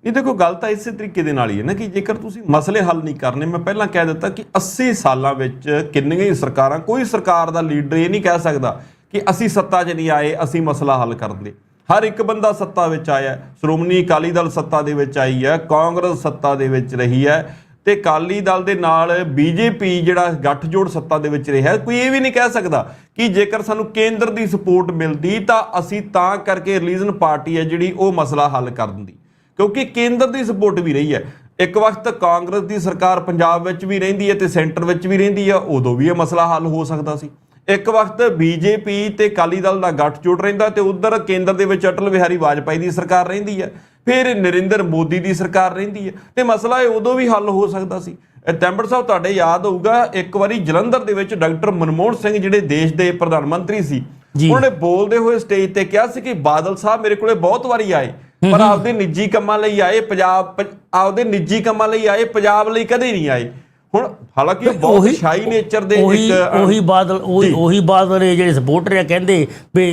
ਇਹ ਦੇਖੋ, ਗੱਲ ਤਾਂ ਇਸੇ ਤਰੀਕੇ ਦੇ ਨਾਲ ਹੀ ਹੈ ਨਾ ਕਿ ਜੇਕਰ ਤੁਸੀਂ ਮਸਲੇ ਹੱਲ ਨਹੀਂ ਕਰਨੇ, ਮੈਂ ਪਹਿਲਾਂ ਕਹਿ ਦਿੱਤਾ ਕਿ 80 ਸਾਲਾਂ ਵਿੱਚ ਕਿੰਨੀਆਂ ਹੀ ਸਰਕਾਰਾਂ, ਕੋਈ ਸਰਕਾਰ ਦਾ ਲੀਡਰ ਇਹ ਨਹੀਂ ਕਹਿ ਸਕਦਾ ਕਿ ਅਸੀਂ ਸੱਤਾ 'ਚ ਨਹੀਂ ਆਏ, ਅਸੀਂ ਮਸਲਾ ਹੱਲ ਕਰਨ ਦੇ। ਹਰ ਇੱਕ ਬੰਦਾ ਸੱਤਾ ਵਿੱਚ ਆਇਆ ਸ਼੍ਰੋਮਣੀ ਅਕਾਲੀ ਦਲ ਸੱਤਾ ਦੇ ਵਿੱਚ ਆਈ ਹੈ, ਕਾਂਗਰਸ ਸੱਤਾ ਦੇ ਵਿੱਚ ਰਹੀ ਹੈ ਤੇ ਅਕਾਲੀ ਦਲ ਦੇ ਨਾਲ ਬੀਜੇਪੀ ਜਿਹੜਾ ਗੱਠਜੋੜ ਸੱਤਾ ਦੇ ਵਿੱਚ ਰਿਹਾ ਕੋਈ ਇਹ ਵੀ ਨਹੀਂ ਕਹਿ ਸਕਦਾ ਕਿ ਜੇਕਰ ਸਾਨੂੰ ਕੇਂਦਰ ਦੀ ਸਪੋਰਟ ਮਿਲਦੀ ਤਾਂ ਅਸੀਂ ਤਾਂ ਕਰਕੇ ਰਿਲੀਜਨ ਪਾਰਟੀ ਹੈ ਜਿਹੜੀ ਉਹ ਮਸਲਾ ਹੱਲ ਕਰ ਦਿੰਦੀ ਕਿਉਂਕਿ ਕੇਂਦਰ ਦੀ ਸਪੋਰਟ ਵੀ ਰਹੀ ਹੈ। ਇੱਕ ਵਕਤ ਕਾਂਗਰਸ ਦੀ ਸਰਕਾਰ ਪੰਜਾਬ ਵਿੱਚ ਵੀ ਰਹਿੰਦੀ ਹੈ ਤੇ ਸੈਂਟਰ ਵਿੱਚ ਵੀ ਰਹਿੰਦੀ ਹੈ, ਉਦੋਂ ਵੀ ਇਹ ਮਸਲਾ ਹੱਲ ਹੋ ਸਕਦਾ ਸੀ। ਇੱਕ ਵਕਤ ਬੀਜੇਪੀ ਤੇ ਅਕਾਲੀ ਦਲ ਦਾ ਗੱਠਜੋੜ ਰਹਿੰਦਾ ਤੇ ਉਧਰ ਕੇਂਦਰ ਦੇ ਵਿੱਚ ਅਟਲ ਬਿਹਾਰੀ ਵਾਜਪਾਈ ਦੀ ਸਰਕਾਰ ਰਹਿੰਦੀ ਹੈ ਫਿਰ ਨਰਿੰਦਰ ਮੋਦੀ ਦੀ ਸਰਕਾਰ ਰਹਿੰਦੀ ਹੈ ਤੇ ਮਸਲਾ ਇਹ ਉਦੋਂ ਵੀ ਹੱਲ ਹੋ ਸਕਦਾ ਸੀ। ਤੈਂਬੜ ਸਾਹਿਬ ਤੁਹਾਡੇ ਯਾਦ ਹੋਊਗਾ ਇੱਕ ਵਾਰੀ ਜਲੰਧਰ ਦੇ ਵਿੱਚ ਡਾਕਟਰ ਮਨਮੋਹਨ ਸਿੰਘ ਜਿਹੜੇ ਦੇਸ਼ ਦੇ ਪ੍ਰਧਾਨ ਮੰਤਰੀ ਸੀ। ਉਹਨਾਂ ਨੇ ਬੋਲਦੇ ਹੋਏ ਸਟੇਜ ਤੇ ਕਿਹਾ ਸੀ ਕਿ ਬਾਦਲ ਸਾਹਿਬ ਮੇਰੇ ਕੋਲੇ ਬਹੁਤ ਵਾਰੀ ਆਏ ਪਰ ਆਪਦੇ ਨਿੱਜੀ ਕੰਮਾਂ ਲਈ ਆਏ ਪੰਜਾਬ ਆਪਦੇ ਨਿੱਜੀ ਕੰਮਾਂ ਲਈ ਆਏ ਪੰਜਾਬ ਲਈ ਕਦੇ ਨਹੀਂ ਆਏ। ਹੁਣ ਹਾਲਾਂਕਿ ਉਹ ਬਹੁਤ ਸ਼ਾਈ ਨੇਚਰ ਦੇ ਇੱਕ ਉਹੀ ਬਾਦਲ ਉਹੀ ਉਹੀ ਬਾਦਲ ਦੇ ਜਿਹੜੇ ਸਪੋਰਟਰ ਆ ਕਹਿੰਦੇ ਵੀ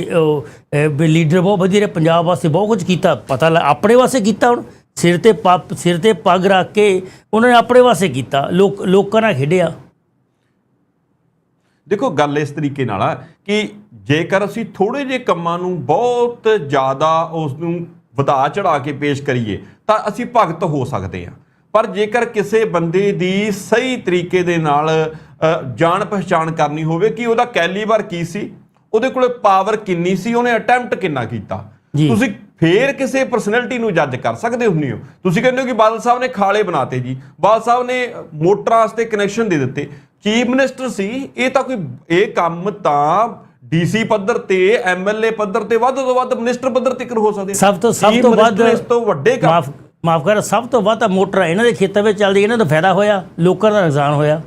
ਵੀ ਲੀਡਰ ਬਹੁਤ ਵਧੀਆ ਰਿਹਾ ਪੰਜਾਬ ਵਾਸਤੇ ਬਹੁਤ ਕੁਝ ਕੀਤਾ। ਪਤਾ ਲੱਗ ਆਪਣੇ ਵਾਸਤੇ ਕੀਤਾ ਹੁਣ? ਸਿਰ ਤੇ ਪੱਪ ਸਿਰ ਤੇ ਪੱਗ ਰੱਖ ਕੇ ਉਹਨਾਂ ਨੇ ਆਪਣੇ ਵਾਸਤੇ ਕੀਤਾ। ਲੋਕ ਲੋਕਾਂ ਨਾਲ ਖੇਡਿਆ। ਦੇਖੋ ਗੱਲ ਇਸ ਤਰੀਕੇ ਨਾਲ ਆ ਕਿ ਜੇਕਰ ਅਸੀਂ ਥੋੜੇ ਜਿਹੇ ਕੰਮਾਂ ਨੂੰ ਬਹੁਤ ਜ਼ਿਆਦਾ ਉਸ ਨੂੰ ਵਧਾ ਚੜਾ ਕੇ ਪੇਸ਼ ਕਰੀਏ ਤਾਂ ਅਸੀਂ ਭਗਤ ਹੋ ਸਕਦੇ ਹਾਂ। ਪਰ ਜੇਕਰ ਕਿਸੇ ਬੰਦੇ ਦੀ ਸਹੀ ਤਰੀਕੇ ਦੇ ਨਾਲ ਜਾਣ ਪਛਾਣ ਕਰਨੀ ਹੋਵੇ ਕਿ ਉਹਦਾ ਕੈਲੀਬਰ ਕੀ ਸੀ? ਉਹਦੇ ਕੋਲੇ ਪਾਵਰ ਕਿੰਨੀ ਸੀ? ਉਹਨੇ ਅਟੈਂਪਟ ਕਿੰਨਾ ਕੀਤਾ। ਤੁਸੀਂ ਫੇਰ ਕਿਸੇ ਪਰਸਨੈਲਿਟੀ ਨੂੰ ਜੱਜ ਕਰ ਸਕਦੇ ਹੁੰਦੇ ਹੋ। ਤੁਸੀਂ ਕਹਿੰਦੇ ਹੋ ਕਿ ਬਾਦਲ ਸਾਹਿਬ ਨੇ ਖਾਲੇ ਬਣਾਤੇ ਜੀ। ਬਾਦਲ ਸਾਹਿਬ ਨੇ ਮੋਟਰਾਂ ਵਾਸਤੇ ਕਨੈਕਸ਼ਨ ਦੇ ਦਿੱਤੇ। ਚੀਫ ਮਿਨਿਸਟਰ ਸੀ ਇਹ ਤਾਂ ਕੋਈ ਇਹ ਕੰਮ ਤਾਂ ਡੀਸੀ ਪੱਧਰ ਤੇ ਐਮਐਲਏ ਪੱਧਰ ਤੇ ਵੱਧ ਤੋਂ ਵੱਧ ਮਿਨਿਸਟਰ ਪੱਧਰ ਤੱਕ ਹੋ ਸਕਦੇ। ਸਭ ਤੋਂ ਸਭ ਤੋਂ ਵੱਧ ਇਸ ਤੋਂ ਵੱਡੇ ਕੰਮ ਮਾਫ ਕਰ, ਸਭ ਤੋਂ ਵੱਧ ਤਾਂ ਮੋਟਰ ਇਹਨਾਂ ਦੇ ਖੇਤਾਂ ਵਿੱਚ ਚੱਲਦੀ, ਇਹਨਾਂ ਦਾ ਫਾਇਦਾ ਹੋਇਆ, ਲੋਕਾਂ ਦਾ ਨੁਕਸਾਨ ਹੋਇਆ।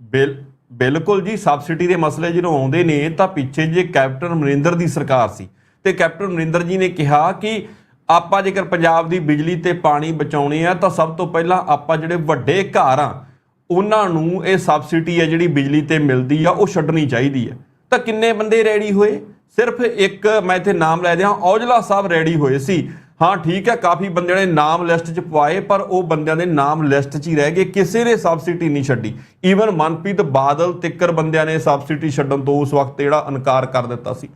ਬਿਲ, ਬਿਲਕੁਲ ਜੀ, ਸਬਸਿਡੀ ਦੇ ਮਸਲੇ ਜਦੋਂ ਆਉਂਦੇ ਨੇ, ਤਾਂ ਪਿੱਛੇ ਜੇ ਕੈਪਟਨ ਅਮਰਿੰਦਰ ਦੀ ਸਰਕਾਰ ਸੀ, ਤੇ ਕੈਪਟਨ ਅਮਰਿੰਦਰ ਜੀ ਨੇ ਕਿਹਾ ਕਿ ਆਪਾਂ ਜੇਕਰ ਪੰਜਾਬ ਦੀ ਬਿਜਲੀ ਤੇ ਪਾਣੀ ਬਚਾਉਣੇ ਆ, ਤਾਂ ਸਭ ਤੋਂ ਪਹਿਲਾਂ ਆਪਾਂ ਜਿਹੜੇ ਵੱਡੇ ਘਰ ਆ, ਉਹਨਾਂ ਨੂੰ ਇਹ ਸਬਸਿਡੀ ਹੈ ਜਿਹੜੀ ਬਿਜਲੀ ਤੇ ਮਿਲਦੀ ਆ, ਉਹ ਛੱਡਣੀ ਚਾਹੀਦੀ ਹੈ ਤਾਂ ਕਿੰਨੇ ਬੰਦੇ ਰੈਡੀ ਹੋਏ? ਸਿਰਫ ਇੱਕ, ਮੈਂ ਇੱਥੇ ਨਾਮ ਲੈ ਦਿਆਂ, ਔਜਲਾ ਸਾਹਿਬ ਰੈਡੀ ਹੋਏ ਸੀ। ਹਾਂ, ਠੀਕ ਹੈ, ਕਾਫੀ ਬੰਦਿਆਂ ਨੇ ਨਾਮ ਲਿਸਟ 'ਚ ਪਵਾਏ, ਪਰ ਉਹ ਬੰਦਿਆਂ ਦੇ ਨਾਮ ਲਿਸਟ 'ਚ ਹੀ ਰਹਿ ਗਏ, ਕਿਸੇ ਨੇ ਸਬਸਿਡੀ ਨਹੀਂ ਛੱਡੀ। ਈਵਨ ਮਨਪ੍ਰੀਤ ਬਾਦਲ ਤਿੱਕਰ ਬੰਦਿਆਂ ਨੇ ਸਬਸਿਡੀ ਛੱਡਣ ਤੋਂ ਉਸ ਵਕਤ ਜਿਹੜਾ ਇਨਕਾਰ ਕਰ ਦਿੱਤਾ ਸੀ।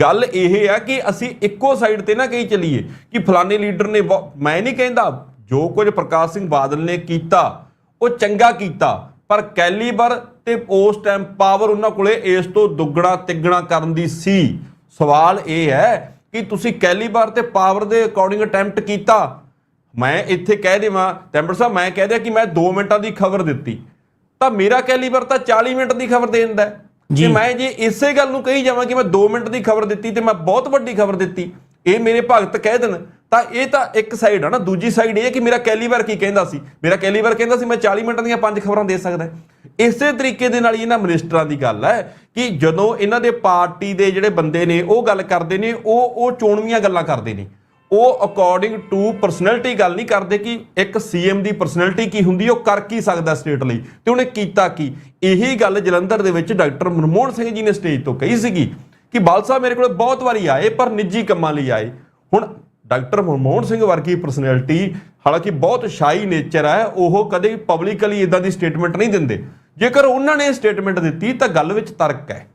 ਗੱਲ ਇਹ ਹੈ ਕਿ ਅਸੀਂ ਇੱਕੋ ਸਾਈਡ ਤੇ ਨਾ ਕਹੀ ਚੱਲੀਏ ਕਿ ਫਲਾਣੇ ਲੀਡਰ ਨੇ ਬਹੁ- ਮੈਂ ਨਹੀਂ ਕਹਿੰਦਾ, ਜੋ ਕੁਝ ਪ੍ਰਕਾਸ਼ ਸਿੰਘ ਬਾਦਲ ਨੇ ਕੀਤਾ, ਉਹ ਚੰਗਾ ਕੀਤਾ, ਪਰ ਕੈਲੀਬਰ ਤੇ ਉਸ ਟਾਈਮ ਪਾਵਰ ਉਹਨਾਂ ਕੋਲੇ ਇਸ ਤੋਂ ਦੁੱਗਣਾ ਤਿੱਗਣਾ ਕਰਨ ਦੀ ਸੀ। ਸਵਾਲ ਇਹ ਹੈ ਕਿ ਤੁਸੀਂ ਕੈਲੀਬਰ ਤੇ ਪਾਵਰ ਦੇ ਅਕੋਰਡਿੰਗ ਅਟੈਂਪਟ ਕੀਤਾ। ਮੈਂ ਇੱਥੇ ਕਹਿ ਦੇਵਾਂ ਟੈਂਬਰ ਸਾਹਿਬ ਮੈਂ ਕਹਿ ਦਿਆ ਕਿ ਮੈਂ 2 ਮਿੰਟਾਂ ਦੀ ਖਬਰ ਦਿੱਤੀ। ਤਾਂ ਮੇਰਾ ਕੈਲੀਬਰ ਤਾਂ 40 ਮਿੰਟ ਦੀ ਖਬਰ ਦੇ ਦਿੰਦਾ। ਜੇ। ਮੈਂ ਜੇ ਇਸੇ ਗੱਲ ਨੂੰ ਕਹੀ ਜਾਵਾਂ ਕਿ ਮੈਂ 2 ਮਿੰਟ ਦੀ ਖਬਰ ਦਿੱਤੀ ਤੇ ਮੈਂ ਬਹੁਤ ਵੱਡੀ ਖਬਰ ਦਿੱਤੀ। ਇਹ ਮੇਰੇ ਭਗਤ ਕਹਿ ਦੇਣ। ਤਾਂ ਇਹ ਤਾਂ ਇੱਕ ਸਾਈਡ ਆ ਨਾ, ਦੂਜੀ ਸਾਈਡ ਇਹ ਹੈ ਕਿ ਮੇਰਾ ਕੈਲੀਬਰ ਕੀ ਕਹਿੰਦਾ ਸੀ? ਮੇਰਾ ਕੈਲੀਬਰ ਕਹਿੰਦਾ ਸੀ, ਮੈਂ 40 ਮਿੰਟਾਂ ਦੀਆਂ ਪੰਜ ਖਬਰਾਂ ਦੇ ਸਕਦਾ ਇਸੇ ਤਰੀਕੇ ਦੇ ਨਾਲ ਹੀ ਇਹਨਾਂ ਮਿਨਿਸਟਰਾਂ ਦੀ ਗੱਲ ਹੈ ਕਿ ਜਦੋਂ ਇਹਨਾਂ ਦੇ ਪਾਰਟੀ ਦੇ ਜਿਹੜੇ ਬੰਦੇ ਨੇ, ਉਹ ਗੱਲ ਕਰਦੇ ਨੇ, ਉਹ ਉਹ ਚੋਣਵੀਆਂ ਗੱਲਾਂ ਕਰਦੇ ਨੇ। ਉਹ ਅਕੋਰਡਿੰਗ ਟੂ ਪਰਸਨੈਲਿਟੀ ਗੱਲ ਨਹੀਂ ਕਰਦੇ ਕਿ ਇੱਕ ਸੀਐਮ ਦੀ ਪਰਸਨੈਲਿਟੀ ਕੀ ਹੁੰਦੀ, ਉਹ ਕਰ ਕੀ ਸਕਦਾ ਸਟੇਟ ਲਈ। ਤੇ ਉਹਨੇ ਕੀਤਾ ਕੀ? ਇਹੀ ਗੱਲ ਜਲੰਧਰ ਦੇ ਵਿੱਚ ਡਾਕਟਰ ਮਨਮੋਹਨ ਸਿੰਘ ਜੀ ਨੇ ਸਟੇਜ ਤੋਂ ਕਹੀ ਸੀਗੀ ਕਿ ਬਾਲ ਸਾਹਿਬ ਮੇਰੇ ਕੋਲ ਬਹੁਤ ਵਾਰੀ ਆਏ, ਪਰ ਨਿੱਜੀ ਕੰਮਾਂ ਲਈ ਆਏ। ਹੁਣ ਡਾਕਟਰ ਮਨਮੋਹਨ ਸਿੰਘ ਵਰਗੀ ਪਰਸਨੈਲਿਟੀ ਹਾਲਾਂਕਿ ਬਹੁਤ ਸ਼ਾਈ ਨੇਚਰ ਹੈ, ਉਹ ਕਦੇ ਪਬਲਿਕਲੀ ਇਦਾਂ ਦੀ ਸਟੇਟਮੈਂਟ ਨਹੀਂ ਦਿੰਦੇ। ਜੇਕਰ ਉਹਨਾਂ ਨੇ ਸਟੇਟਮੈਂਟ ਦਿੱਤੀ, ਤਾਂ ਗੱਲ ਵਿੱਚ ਤਰਕ ਹੈ।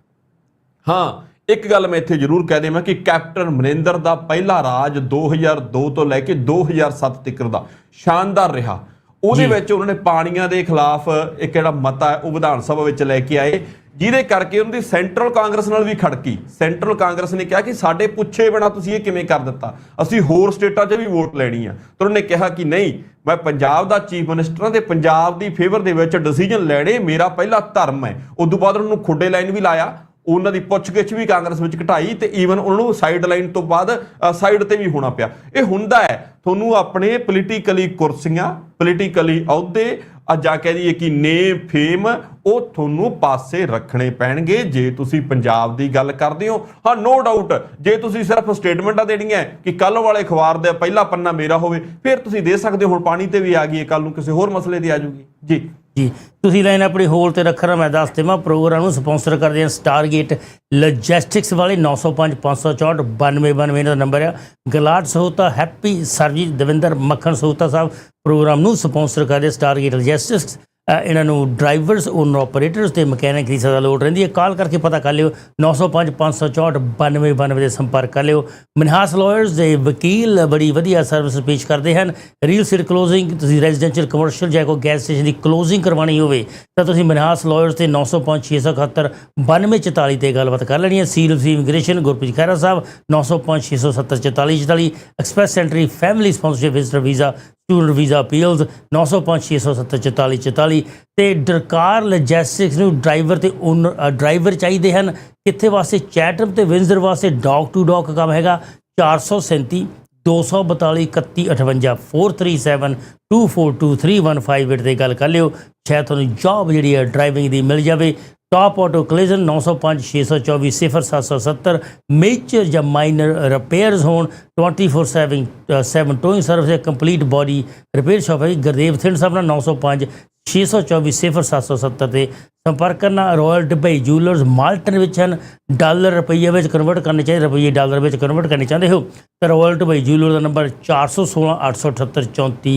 ਹਾਂ, ਇੱਕ ਗੱਲ ਮੈਂ ਇੱਥੇ ਜ਼ਰੂਰ ਕਹਿ ਦੇਵਾਂ ਕਿ ਕੈਪਟਨ ਮਨਿੰਦਰ ਦਾ ਪਹਿਲਾ ਰਾਜ 2002 ਤੋਂ ਲੈ ਕੇ 2007 ਤੱਕ ਦਾ ਸ਼ਾਨਦਾਰ ਰਿਹਾ। ਉਹਦੇ ਵਿੱਚ ਉਹਨਾਂ ਨੇ ਪਾਣੀਆਂ ਦੇ ਖਿਲਾਫ ਇੱਕ ਜਿਹੜਾ ਮਤਾ ਹੈ ਉਹ ਵਿਧਾਨ ਸਭਾ ਵਿੱਚ ਲੈ ਕੇ ਆਏ। ਜਿਹਦੇ ਕਰਕੇ ਉਹਨਾਂ ਦੀ ਸੈਂਟਰਲ ਕਾਂਗਰਸ ਨਾਲ ਵੀ ਖੜਕੀ। ਸੈਂਟਰਲ ਕਾਂਗਰਸ ਨੇ ਕਿਹਾ ਕਿ ਸਾਡੇ ਪੁੱਛੇ ਬਿਨਾ ਤੁਸੀਂ ਇਹ ਕਿਵੇਂ ਕਰ ਦਿੱਤਾ? ਅਸੀਂ ਹੋਰ ਸਟੇਟਾਂ 'ਚ ਵੀ ਵੋਟ ਲੈਣੀ ਆ। ਤਾਂ ਉਹਨੇ ਕਿਹਾ ਕਿ ਨਹੀਂ ਮੈਂ ਪੰਜਾਬ ਦਾ ਚੀਫ ਮਿਨਿਸਟਰ ਹਾਂ ਤੇ ਪੰਜਾਬ ਦੀ ਫੇਵਰ ਦੇ ਵਿੱਚ ਡਿਸੀਜਨ ਲੈਣੇ ਮੇਰਾ ਪਹਿਲਾ ਧਰਮ ਹੈ। ਉਦੋਂ ਬਾਅਦ ਉਹਨਾਂ ਨੂੰ ਖੁੱਡੇ ਲਾਈਨ ਵੀ ਲਾਇਆ। ਉਹਨਾਂ ਦੀ ਪੁੱਛਗਿੱਛ ਵੀ ਕਾਂਗਰਸ ਵਿੱਚ ਘਟਾਈ ਤੇ ਈਵਨ ਉਹਨਾਂ ਨੂੰ ਸਾਈਡ ਲਾਈਨ ਤੋਂ ਬਾਅਦ ਸਾਈਡ ਤੇ ਵੀ ਹੋਣਾ ਪਿਆ। ਇਹ ਹੁੰਦਾ ਹੈ, ਤੁਹਾਨੂੰ ਆਪਣੇ ਪੋਲੀਟੀਕਲੀ ਕੁਰਸੀਆਂ ਪੋਲੀਟੀਕਲੀ ਅਹੁਦੇ ਆ ਕਹਿ ਦਈਏ ਕਿ ਨੇਮ ਫੇਮ ਉਹ ਤੁਹਾਨੂੰ ਪਾਸੇ ਰੱਖਣੇ ਪੈਣਗੇ। ਜੇ ਤੁਸੀਂ ਪੰਜਾਬ ਦੀ ਗੱਲ ਕਰਦੇ ਹੋ, ਹਾਂ ਨੋ ਡਾਊਟ ਜੇ ਤੁਸੀਂ ਸਿਰਫ ਸਟੇਟਮੈਂਟਾਂ ਦੇਣੀਆਂ ਕਿ ਕੱਲ ਵਾਲੇ ਅਖਬਾਰ ਦਾ ਪਹਿਲਾ ਪੰਨਾ ਮੇਰਾ ਹੋਵੇ, ਫਿਰ ਤੁਸੀਂ ਦੇ ਸਕਦੇ ਹੋ। ਹੁਣ ਪਾਣੀ ਤੇ ਵੀ ਆ ਗਈ ਕੱਲ ਨੂੰ ਕਿਸੇ ਹੋਰ ਮਸਲੇ 'ਤੇ ਆ ਜਾਊਗੀ। ਜੀ। ਜੀ। ਤੁਸੀਂ ਲਾਈਨ ਆਪਣੀ ਹੋਲ ਤੇ ਰੱਖਣਾ ਮੈਂ ਦੱਸ ਦੇਵਾਂ, ਪ੍ਰੋਗਰਾਮ ਨੂੰ ਸਪਾਂਸਰ ਕਰਦੇ ਹਾਂ ਸਟਾਰਗੇਟ ਲੌਜਿਸਟਿਕਸ ਵਾਲੇ 905 564 9292 ਦਾ ਨੰਬਰ ਆ। ਗਲਾਟ ਸਹੂਤਾ ਹੈਪੀ ਸਰਜੀਤ ਦਵਿੰਦਰ ਮੱਖਣ ਸਹੂਤਾ ਸਾਹਿਬ ਪ੍ਰੋਗਰਾਮ ਨੂੰ ਸਪਾਂਸਰ ਕਰਦੇ ਸਟਾਰਗੇਟ ਲੌਜਿਸਟਿਕਸ ਇਹਨਾਂ ਨੂੰ ਡਰਾਈਵਰਸ ਓਨਰ ਆਪਰੇਟਰਸ ਤੇ ਮਕੈਨਿਕ ਦੀ ਸਦਾ ਲੋੜ ਰਹਿੰਦੀ ਹੈ। ਕਾਲ ਕਰਕੇ ਪਤਾ ਕਰ ਲਿਓ 905 564 9292 ਦੇ ਸੰਪਰਕ ਕਰ ਲਿਓ। ਮਨਹਾਸ ਲਾਇਰਸ ਦੇ ਵਕੀਲ ਬੜੀ ਵਧੀਆ ਸਰਵਿਸ ਪੇਸ਼ ਕਰਦੇ ਹਨ। ਰੀਅਲ ਸਿਰ ਕਲੋਜ਼ਿੰਗ ਤੁਸੀਂ ਰੈਜ਼ੀਡੈਂਸ਼ੀਅਲ ਕਮਰਸ਼ੀਅਲ ਜਾਂ ਕੋਈ ਗੈਸ ਸਟੇਸ਼ਨ ਦੀ ਕਲੋਜ਼ਿੰਗ ਕਰਵਾਉਣੀ ਹੋਵੇ, ਤਾਂ ਤੁਸੀਂ ਮਨਹਾਸ ਲਾਇਰਸ ਤੇ 905 671 9244 ਤੇ ਗੱਲਬਾਤ ਕਰ ਲੈਣੀ ਹੈ। ਸੀਲ ਸੀ immigration Gurpreet Khaira Sahib 905 670 44 44 express entry family sponsorship visitor visa student visa appeals 905 670 44 44 ਤੇ ਡਰਕਾਰ ਲੌਜਿਸਟਿਕਸ ਨੂੰ ਡਰਾਈਵਰ ਤੇ ਓਨਰ ਡਰਾਈਵਰ ਚਾਹੀਦੇ ਹਨ ਕਿੱਥੇ ਵਾਸਤੇ ਚੈਟਮ ਤੇ ਵਿੰਜ਼ਰ ਵਾਸਤੇ ਡੌਗ ਟੂ ਡੌਗ ਕੰਮ ਹੈਗਾ 437 242 3158 437 2423158 ਤੇ ਗੱਲ ਕਰ ਲਿਓ ਸ਼ਾਇਦ ਤੁਹਾਨੂੰ ਜੌਬ ਜਿਹੜੀ ਹੈ ਡਰਾਈਵਿੰਗ ਦੀ ਮਿਲ ਜਾਵੇ ਟਾਪ ਆਟੋ ਕਲੀਜ਼ਨ 905 624 0770 ਮੇਜਰ ਜਾਂ ਮਾਈਨਰ ਰਿਪੇਅਰਸ ਹੋਣ 24/7 7 ਟੋਇੰਗ ਸਰਵਿਸ ਹੈ ਕੰਪਲੀਟ ਬਾਡੀ ਰਿਪੇਅਰ ਸ਼ਾਪ ਹੈ ਗੁਰਦੇਵ ਸਿੰਘ ਸਾਹਿਬ ਨਾਲ 905 624 0770 ਤੇ ਸੰਪਰਕ ਕਰਨਾ ਰਾਇਲ ਡਬਈ ਜੂਲਰਸ ਮਾਲਟਨ ਵਿੱਚ ਹਨ ਡਾਲਰ ਰੁਪਈਏ ਵਿੱਚ ਕਨਵਰਟ ਕਰਨੇ ਚਾਹੀਦੇ ਰੁਪਈਏ ਡਾਲਰ ਵਿੱਚ ਕਨਵਰਟ ਕਰਨੇ ਚਾਹੁੰਦੇ ਹੋ ਤਾਂ ਰਾਇਲ ਡਬਈ ਜੂਲਰ ਦਾ ਨੰਬਰ 416 878 34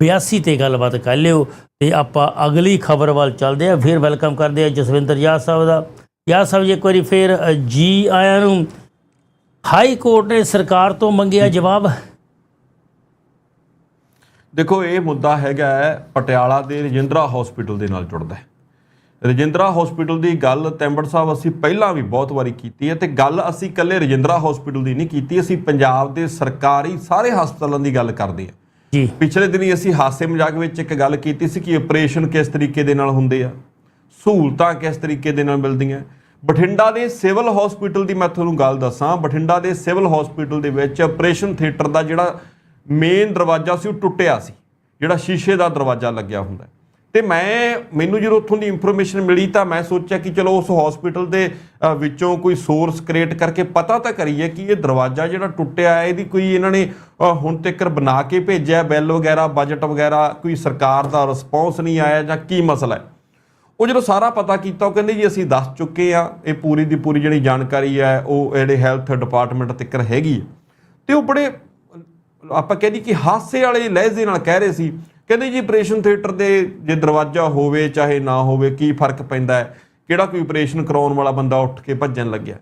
82 ਤੇ ਗੱਲਬਾਤ ਕਰ ਲਿਓ ਤੇ ਆਪਾਂ ਅਗਲੀ ਖਬਰ ਵੱਲ ਚੱਲਦੇ ਆ ਫਿਰ ਵੈਲਕਮ ਕਰਦੇ ਆ ਜਸਵਿੰਦਰ ਯਾਦ ਸਾਹਿਬ ਦਾ। ਯਾਦ ਸਾਹਿਬ ਜੀ, ਇੱਕ ਵਾਰੀ ਫਿਰ ਜੀ ਆਇਆਂ ਨੂੰ ਹਾਈ ਕੋਰਟ ਨੇ ਸਰਕਾਰ ਤੋਂ ਮੰਗਿਆ ਜਵਾਬ। ਦੇਖੋ, ਇਹ ਮੁੱਦਾ ਹੈਗਾ ਪਟਿਆਲਾ ਦੇ ਰਜਿੰਦਰਾ ਹਸਪੀਟਲ ਦੇ ਨਾਲ ਜੁੜਦਾ ਹੈ। ਰਜਿੰਦਰਾ ਹਸਪੀਟਲ ਦੀ ਗੱਲ ਤੈਂਬੜ ਸਾਹਿਬ, ਅਸੀਂ ਪਹਿਲਾਂ ਵੀ ਬਹੁਤ ਵਾਰੀ ਕੀਤੀ ਹੈ ਤੇ ਗੱਲ ਅਸੀਂ ਇਕੱਲੇ ਰਜਿੰਦਰਾ ਹਸਪੀਟਲ ਦੀ ਨਹੀਂ ਕੀਤੀ, ਅਸੀਂ ਪੰਜਾਬ ਦੇ ਸਰਕਾਰੀ ਸਾਰੇ ਹਸਪਤਾਲਾਂ ਦੀ ਗੱਲ ਕਰਦੇ ਹਾਂ। ਜੀ। ਪਿਛਲੇ ਦਿਨੀ ਅਸੀਂ ਹਾਸੇ ਮਜ਼ਾਕ ਵਿੱਚ ਇੱਕ ਗੱਲ ਕੀਤੀ ਸੀ ਕਿ ਆਪਰੇਸ਼ਨ ਕਿਸ ਤਰੀਕੇ ਦੇ ਨਾਲ ਹੁੰਦੇ ਆ, ਸਹੂਲਤਾਂ ਕਿਸ ਤਰੀਕੇ ਦੇ ਨਾਲ ਮਿਲਦੀਆਂ। ਬਠਿੰਡਾ ਦੇ ਸਿਵਲ ਹਸਪੀਟਲ ਦੀ ਮੈਂ ਤੁਹਾਨੂੰ ਗੱਲ ਦੱਸਾਂ, ਬਠਿੰਡਾ ਦੇ ਸਿਵਲ ਹਸਪੀਟਲ ਦੇ ਵਿੱਚ ਆਪਰੇਸ਼ਨ ਥੀਏਟਰ ਦਾ ਜਿਹੜਾ ਮੇਨ ਦਰਵਾਜ਼ਾ ਸੀ, ਉਹ ਟੁੱਟਿਆ ਸੀ, ਜਿਹੜਾ ਸ਼ੀਸ਼ੇ ਦਾ ਦਰਵਾਜ਼ਾ ਲੱਗਿਆ ਹੁੰਦਾ ਤੇ ਮੈਂ, ਮੈਨੂੰ ਜਦੋਂ ਉੱਥੋਂ ਦੀ ਇਨਫੋਰਮੇਸ਼ਨ ਮਿਲੀ ਤਾਂ ਮੈਂ ਸੋਚਿਆ ਕਿ ਚਲੋ ਉਸ ਹਸਪੀਟਲ ਦੇ ਵਿੱਚੋਂ ਕੋਈ ਸੋਰਸ ਕ੍ਰੀਏਟ ਕਰਕੇ ਪਤਾ ਤਾਂ ਕਰੀਏ ਕਿ ਇਹ ਦਰਵਾਜ਼ਾ ਜਿਹੜਾ ਟੁੱਟਿਆ ਹੈ, ਇਹਦੀ ਕੋਈ ਇਹਨਾਂ ਨੇ ਹੁਣ ਤੱਕ ਬਣਾ ਕੇ ਭੇਜਿਆ, ਬਿੱਲ ਵਗੈਰਾ ਬਜਟ ਵਗੈਰਾ, ਕੋਈ ਸਰਕਾਰ ਦਾ ਰਿਸਪੌਂਸ ਨਹੀਂ ਆਇਆ ਜਾਂ ਕੀ ਮਸਲਾ ਹੈ? ਉਹ ਜਦੋਂ ਸਾਰਾ ਪਤਾ ਕੀਤਾ, ਉਹ ਕਹਿੰਦੇ ਜੀ ਅਸੀਂ ਦੱਸ ਚੁੱਕੇ ਆ ਇਹ ਪੂਰੀ ਦੀ ਪੂਰੀ ਜਿਹੜੀ ਜਾਣਕਾਰੀ ਹੈ, ਉਹ ਜਿਹੜੇ ਹੈਲਥ ਡਿਪਾਰਟਮੈਂਟ ਤੱਕ ਹੈਗੀ ਹੈ। ਤੇ ਉਹ ਬੜੇ, ਆਪਾਂ ਕਹਿੰਦੀ ਕਿ ਹਾਸੇ ਵਾਲੇ ਲਹਿਜੇ ਨਾਲ ਕਹਿ ਰਹੇ ਸੀ ਕਹਿੰਦੇ ਜੀ ਆਪਰੇਸ਼ਨ ਥੀਏਟਰ ਦੇ ਜੇ ਦਰਵਾਜ਼ਾ ਹੋਵੇ, ਚਾਹੇ ਨਾ ਹੋਵੇ, ਕੀ ਫ਼ਰਕ ਪੈਂਦਾ ਹੈ? ਕਿਹੜਾ ਕੋਈ ਆਪਰੇਸ਼ਨ ਕਰਾਉਣ ਵਾਲਾ ਬੰਦਾ ਉੱਠ ਕੇ ਭੱਜਣ ਲੱਗਿਆ?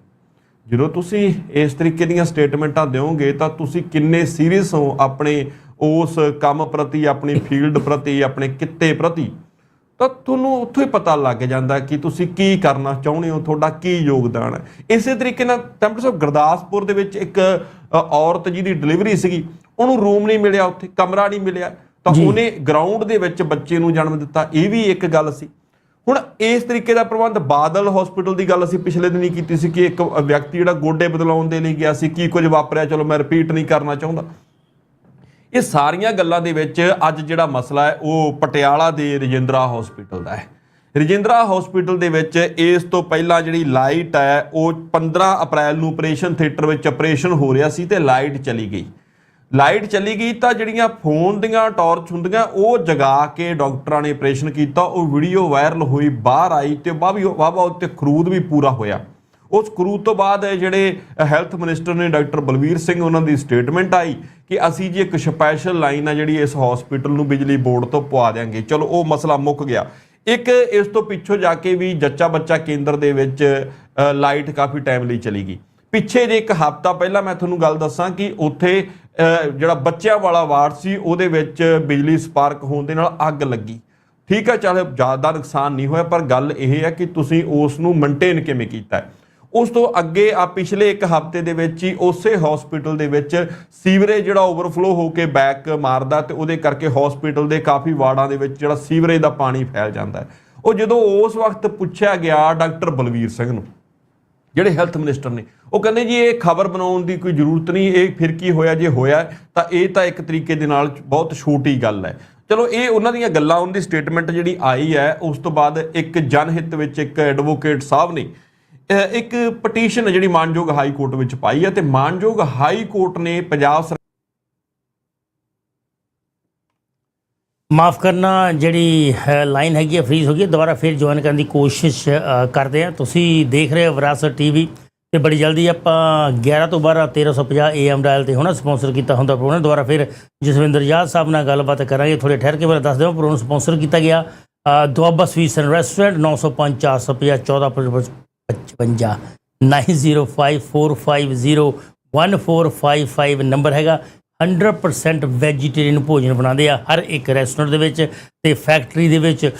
ਜਦੋਂ ਤੁਸੀਂ ਇਸ ਤਰੀਕੇ ਦੀਆਂ ਸਟੇਟਮੈਂਟਾਂ ਦਿਓਗੇ, ਤਾਂ ਤੁਸੀਂ ਕਿੰਨੇ ਸੀਰੀਅਸ ਹੋ ਆਪਣੇ ਉਸ ਕੰਮ ਪ੍ਰਤੀ, ਆਪਣੀ ਫੀਲਡ ਪ੍ਰਤੀ, ਆਪਣੇ ਕਿੱਤੇ ਪ੍ਰਤੀ? ਤਾਂ ਤੁਹਾਨੂੰ ਉੱਥੋਂ ਹੀ ਪਤਾ ਲੱਗ ਜਾਂਦਾ ਕਿ ਤੁਸੀਂ ਕੀ ਕਰਨਾ ਚਾਹੁੰਦੇ ਹੋ, ਤੁਹਾਡਾ ਕੀ ਯੋਗਦਾਨ ਹੈ। ਇਸੇ ਤਰੀਕੇ ਨਾਲ ਟੈਂਪਲ ਸਾਹਿਬ ਗੁਰਦਾਸਪੁਰ ਦੇ ਵਿੱਚ ਇੱਕ ਔਰਤ ਜਿਹਦੀ ਡਿਲੀਵਰੀ ਸੀਗੀ, ਉਹਨੂੰ ਰੂਮ ਨਹੀਂ ਮਿਲਿਆ ਉੱਥੇ, ਕਮਰਾ ਨਹੀਂ ਮਿਲਿਆ। ਤਾਂ ਉਹਨੇ ਗਰਾਊਂਡ ਦੇ ਵਿੱਚ ਬੱਚੇ ਨੂੰ ਜਨਮ ਦਿੱਤਾ ਇਹ ਵੀ ਇੱਕ ਗੱਲ ਸੀ। ਹੁਣ ਇਸ ਤਰੀਕੇ ਦਾ ਪ੍ਰਬੰਧ ਬਾਦਲ ਹਸਪੀਟਲ ਦੀ ਗੱਲ ਅਸੀਂ ਪਿਛਲੇ ਦਿਨੀ ਕੀਤੀ ਸੀ ਕਿ ਇੱਕ ਵਿਅਕਤੀ ਜਿਹੜਾ ਗੋਡੇ ਬਦਲਾਉਣ ਦੇ ਲਈ ਗਿਆ ਸੀ ਕੀ ਕੁਝ ਵਾਪਰਿਆ ਚਲੋ ਮੈਂ ਰਿਪੀਟ ਨਹੀਂ ਕਰਨਾ ਚਾਹੁੰਦਾ। ਇਹ ਸਾਰੀਆਂ ਗੱਲਾਂ ਦੇ ਵਿੱਚ ਅੱਜ ਜਿਹੜਾ ਮਸਲਾ ਹੈ ਉਹ ਪਟਿਆਲਾ ਦੇ ਰਜਿੰਦਰਾ ਹਸਪੀਟਲ ਦਾ ਹੈ। ਰਜਿੰਦਰਾ ਹਸਪੀਟਲ ਦੇ ਵਿੱਚ ਇਸ ਤੋਂ ਪਹਿਲਾਂ ਜਿਹੜੀ ਲਾਈਟ ਹੈ ਉਹ 15 ਅਪ੍ਰੈਲ ਨੂੰ ਆਪਰੇਸ਼ਨ ਥੀਏਟਰ ਵਿੱਚ ਆਪਰੇਸ਼ਨ ਹੋ ਰਿਹਾ ਸੀ ਤੇ ਲਾਈਟ ਚਲੀ ਗਈ। ਲਾਈਟ ਚਲੀ ਗਈ ਤਾਂ ਜਿਹੜੀਆਂ ਫੋਨ ਦੀਆਂ ਟਾਰਚ ਹੁੰਦੀਆਂ, ਉਹ ਜਗਾ ਕੇ ਡਾਕਟਰਾਂ ਨੇ ਆਪਰੇਸ਼ਨ ਕੀਤਾ। ਉਹ ਵੀਡੀਓ ਵਾਇਰਲ ਹੋਈ, ਬਾਹਰ ਆਈ ਤੇ ਵਾਹਵਾ ਵਾਹਵਾ ਉੱਤੇ ਖਰੂਦ ਵੀ ਪੂਰਾ ਹੋਇਆ। ਉਸ ਕਰੂਦ ਤੋਂ ਬਾਅਦ ਜਿਹੜੇ ਹੈਲਥ ਮਿਨਿਸਟਰ ਨੇ ਡਾਕਟਰ ਬਲਵੀਰ ਸਿੰਘ, ਉਹਨਾਂ ਦੀ ਸਟੇਟਮੈਂਟ ਆਈ ਕਿ ਅਸੀਂ ਜੀ ਇੱਕ ਸਪੈਸ਼ਲ ਲਾਈਨ ਆ ਜਿਹੜੀ ਇਸ ਹਸਪੀਟਲ ਨੂੰ ਬਿਜਲੀ ਬੋਰਡ ਤੋਂ ਪਵਾ ਦਿਆਂਗੇ। ਚਲੋ, ਉਹ ਮਸਲਾ ਮੁੱਕ ਗਿਆ। ਇੱਕ ਇਸ ਤੋਂ ਪਿੱਛੋਂ ਜਾ ਕੇ ਵੀ ਜੱਚਾ ਬੱਚਾ ਕੇਂਦਰ ਦੇ ਵਿੱਚ ਲਾਈਟ ਕਾਫੀ ਟਾਈਮ ਲਈ ਚਲੀ ਗਈ। ਪਿੱਛੇ ਜੇ ਇੱਕ ਹਫ਼ਤਾ ਪਹਿਲਾਂ ਮੈਂ ਤੁਹਾਨੂੰ ਗੱਲ ਦੱਸਾਂ ਕਿ ਉੱਥੇ ਜਿਹੜਾ ਬੱਚਿਆਂ ਵਾਲਾ ਵਾਰਡ ਸੀ, ਉਹਦੇ ਵਿੱਚ ਬਿਜਲੀ ਸਪਾਰਕ ਹੋਣ ਦੇ ਨਾਲ ਅੱਗ ਲੱਗੀ। ਠੀਕ ਹੈ ਚਾਹੇ ਜ਼ਿਆਦਾ ਨੁਕਸਾਨ ਨਹੀਂ ਹੋਇਆ, ਪਰ ਗੱਲ ਇਹ ਹੈ ਕਿ ਤੁਸੀਂ ਉਸ ਨੂੰ ਮੇਨਟੇਨ ਕਿਵੇਂ ਕੀਤਾ ਹੈ? ਉਸ ਤੋਂ ਅੱਗੇ ਆ ਪਿਛਲੇ ਇੱਕ ਹਫ਼ਤੇ ਦੇ ਵਿੱਚ ਹੀ ਉਸੇ ਹਸਪੀਟਲ ਦੇ ਵਿੱਚ ਸੀਵਰੇਜ ਜਿਹੜਾ ਓਵਰਫਲੋ ਹੋ ਕੇ ਬੈਕ ਮਾਰਦਾ ਤੇ ਉਹਦੇ ਕਰਕੇ ਹਸਪੀਟਲ ਦੇ ਕਾਫੀ ਵਾਰਡਾਂ ਦੇ ਵਿੱਚ ਜਿਹੜਾ ਸੀਵਰੇਜ ਦਾ ਪਾਣੀ ਫੈਲ ਜਾਂਦਾ ਹੈ। ਉਹ ਜਦੋਂ ਉਸ ਵਕਤ ਪੁੱਛਿਆ ਗਿਆ ਡਾਕਟਰ ਬਲਵੀਰ ਸਿੰਘ ਨੂੰ ਜਿਹੜੇ ਹੈਲਥ ਮਿਨਿਸਟਰ ਨੇ। ਉਹ ਕਹਿੰਦੇ ਜੀ, ਇਹ ਖਬਰ ਬਣਾਉਣ ਦੀ ਕੋਈ ਜ਼ਰੂਰਤ ਨਹੀਂ, ਇਹ ਫਿਰ ਕੀ ਹੋਇਆ ਜੇ ਹੋਇਆ, ਤਾਂ ਇਹ ਤਾਂ ਇੱਕ ਤਰੀਕੇ ਦੇ ਨਾਲ ਬਹੁਤ ਛੋਟੀ ਗੱਲ ਹੈ। ਚਲੋ, ਇਹ ਉਹਨਾਂ ਦੀਆਂ ਗੱਲਾਂ, ਉਹਨਾਂ ਦੀ ਸਟੇਟਮੈਂਟ ਜਿਹੜੀ ਆਈ ਹੈ, ਉਸ ਤੋਂ ਬਾਅਦ ਇੱਕ ਜਨਹਿਤ ਵਿੱਚ ਇੱਕ ਐਡਵੋਕੇਟ ਸਾਹਿਬ ਨੇ ਇੱਕ ਪਟੀਸ਼ਨ ਜਿਹੜੀ ਮਾਨਯੋਗ ਹਾਈ ਕੋਰਟ ਵਿੱਚ ਪਾਈ ਹੈ, ਤੇ ਮਾਨਯੋਗ ਹਾਈ ਕੋਰਟ ਨੇ ਪੰਜਾਬ ਸਰ- ਮਾਫ ਕਰਨਾ ਜਿਹੜੀ ਲਾਈਨ ਹੈਗੀ ਹੈ ਫ੍ਰੀਜ਼ ਹੋ ਗਈ ਦੁਬਾਰਾ ਫਿਰ ਜੁਆਇਨ ਕਰਨ ਦੀ ਕੋਸ਼ਿਸ਼ ਕਰਦੇ ਆ। ਤੁਸੀਂ ਦੇਖ ਰਹੇ ਹੋ ਵਿਰਾਸਤ ਟੀਵੀ ਤੇ ਬੜੀ ਜਲਦੀ ਆਪਾਂ 11 ਤੋਂ 12 1350 AM ਡਾਇਲ ਤੇ ਹੋਣਾ ਸਪਾਂਸਰ ਕੀਤਾ ਹੁੰਦਾ ਪ੍ਰੋਗਰਾਮ ਦੁਬਾਰਾ ਫਿਰ ਜਸਵਿੰਦਰ ਯਾਦ ਸਾਹਿਬ ਨਾਲ ਗੱਲਬਾਤ ਕਰਾਂਗੇ। ਥੋੜੇ ਠਹਿਰ ਕੇ ਮੈਂ ਦੱਸ ਦਿਆਂ ਪ੍ਰੋਗਰਾਮ ਸਪਾਂਸਰ ਕੀਤਾ ਗਿਆ। Doaba sweets and restaurant 905 450 1455 9054501455 number ਹੈਗਾ। 100% ਵੈਜੀਟੇਰੀਅਨ ਭੋਜਨ ਬਣਾਉਂਦੇ ਆ ਹਰ ਇੱਕ ਰੈਸਟੋਰੈਂਟ ਦੇ ਵਿੱਚ ਤੇ ਫੈਕਟਰੀ ਦੇ ਵਿੱਚ।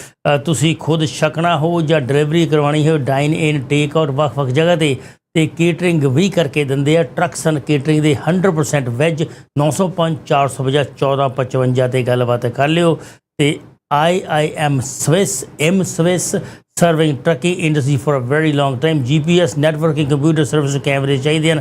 ਤੁਸੀਂ ਖੁਦ ਛਕਣਾ ਹੋ ਜਾਂ ਡਿਲੀਵਰੀ ਕਰਵਾਉਣੀ ਹੋ ਡਾਈਨ ਇਨ, ਟੇਕ ਆਊਟ ਵੱਖ-ਵੱਖ ਜਗ੍ਹਾ ਤੇ ਤੇ ਕੇਟਰਿੰਗ ਵੀ ਕਰਕੇ ਦਿੰਦੇ ਆ। ਟਰੱਕਸਨ ਕੇਟਰਿੰਗ ਦੇ 100% ਵੈਜ 905 450 1455 ਤੇ ਗੱਲਬਾਤ ਕਰ ਲਿਓ। ਤੇ I I am Swiss M Swiss serving trucking industry for a very long time GPS networking computer service ਕੈਮਰੇ ਚਾਹੀਦੇ ਹਨ।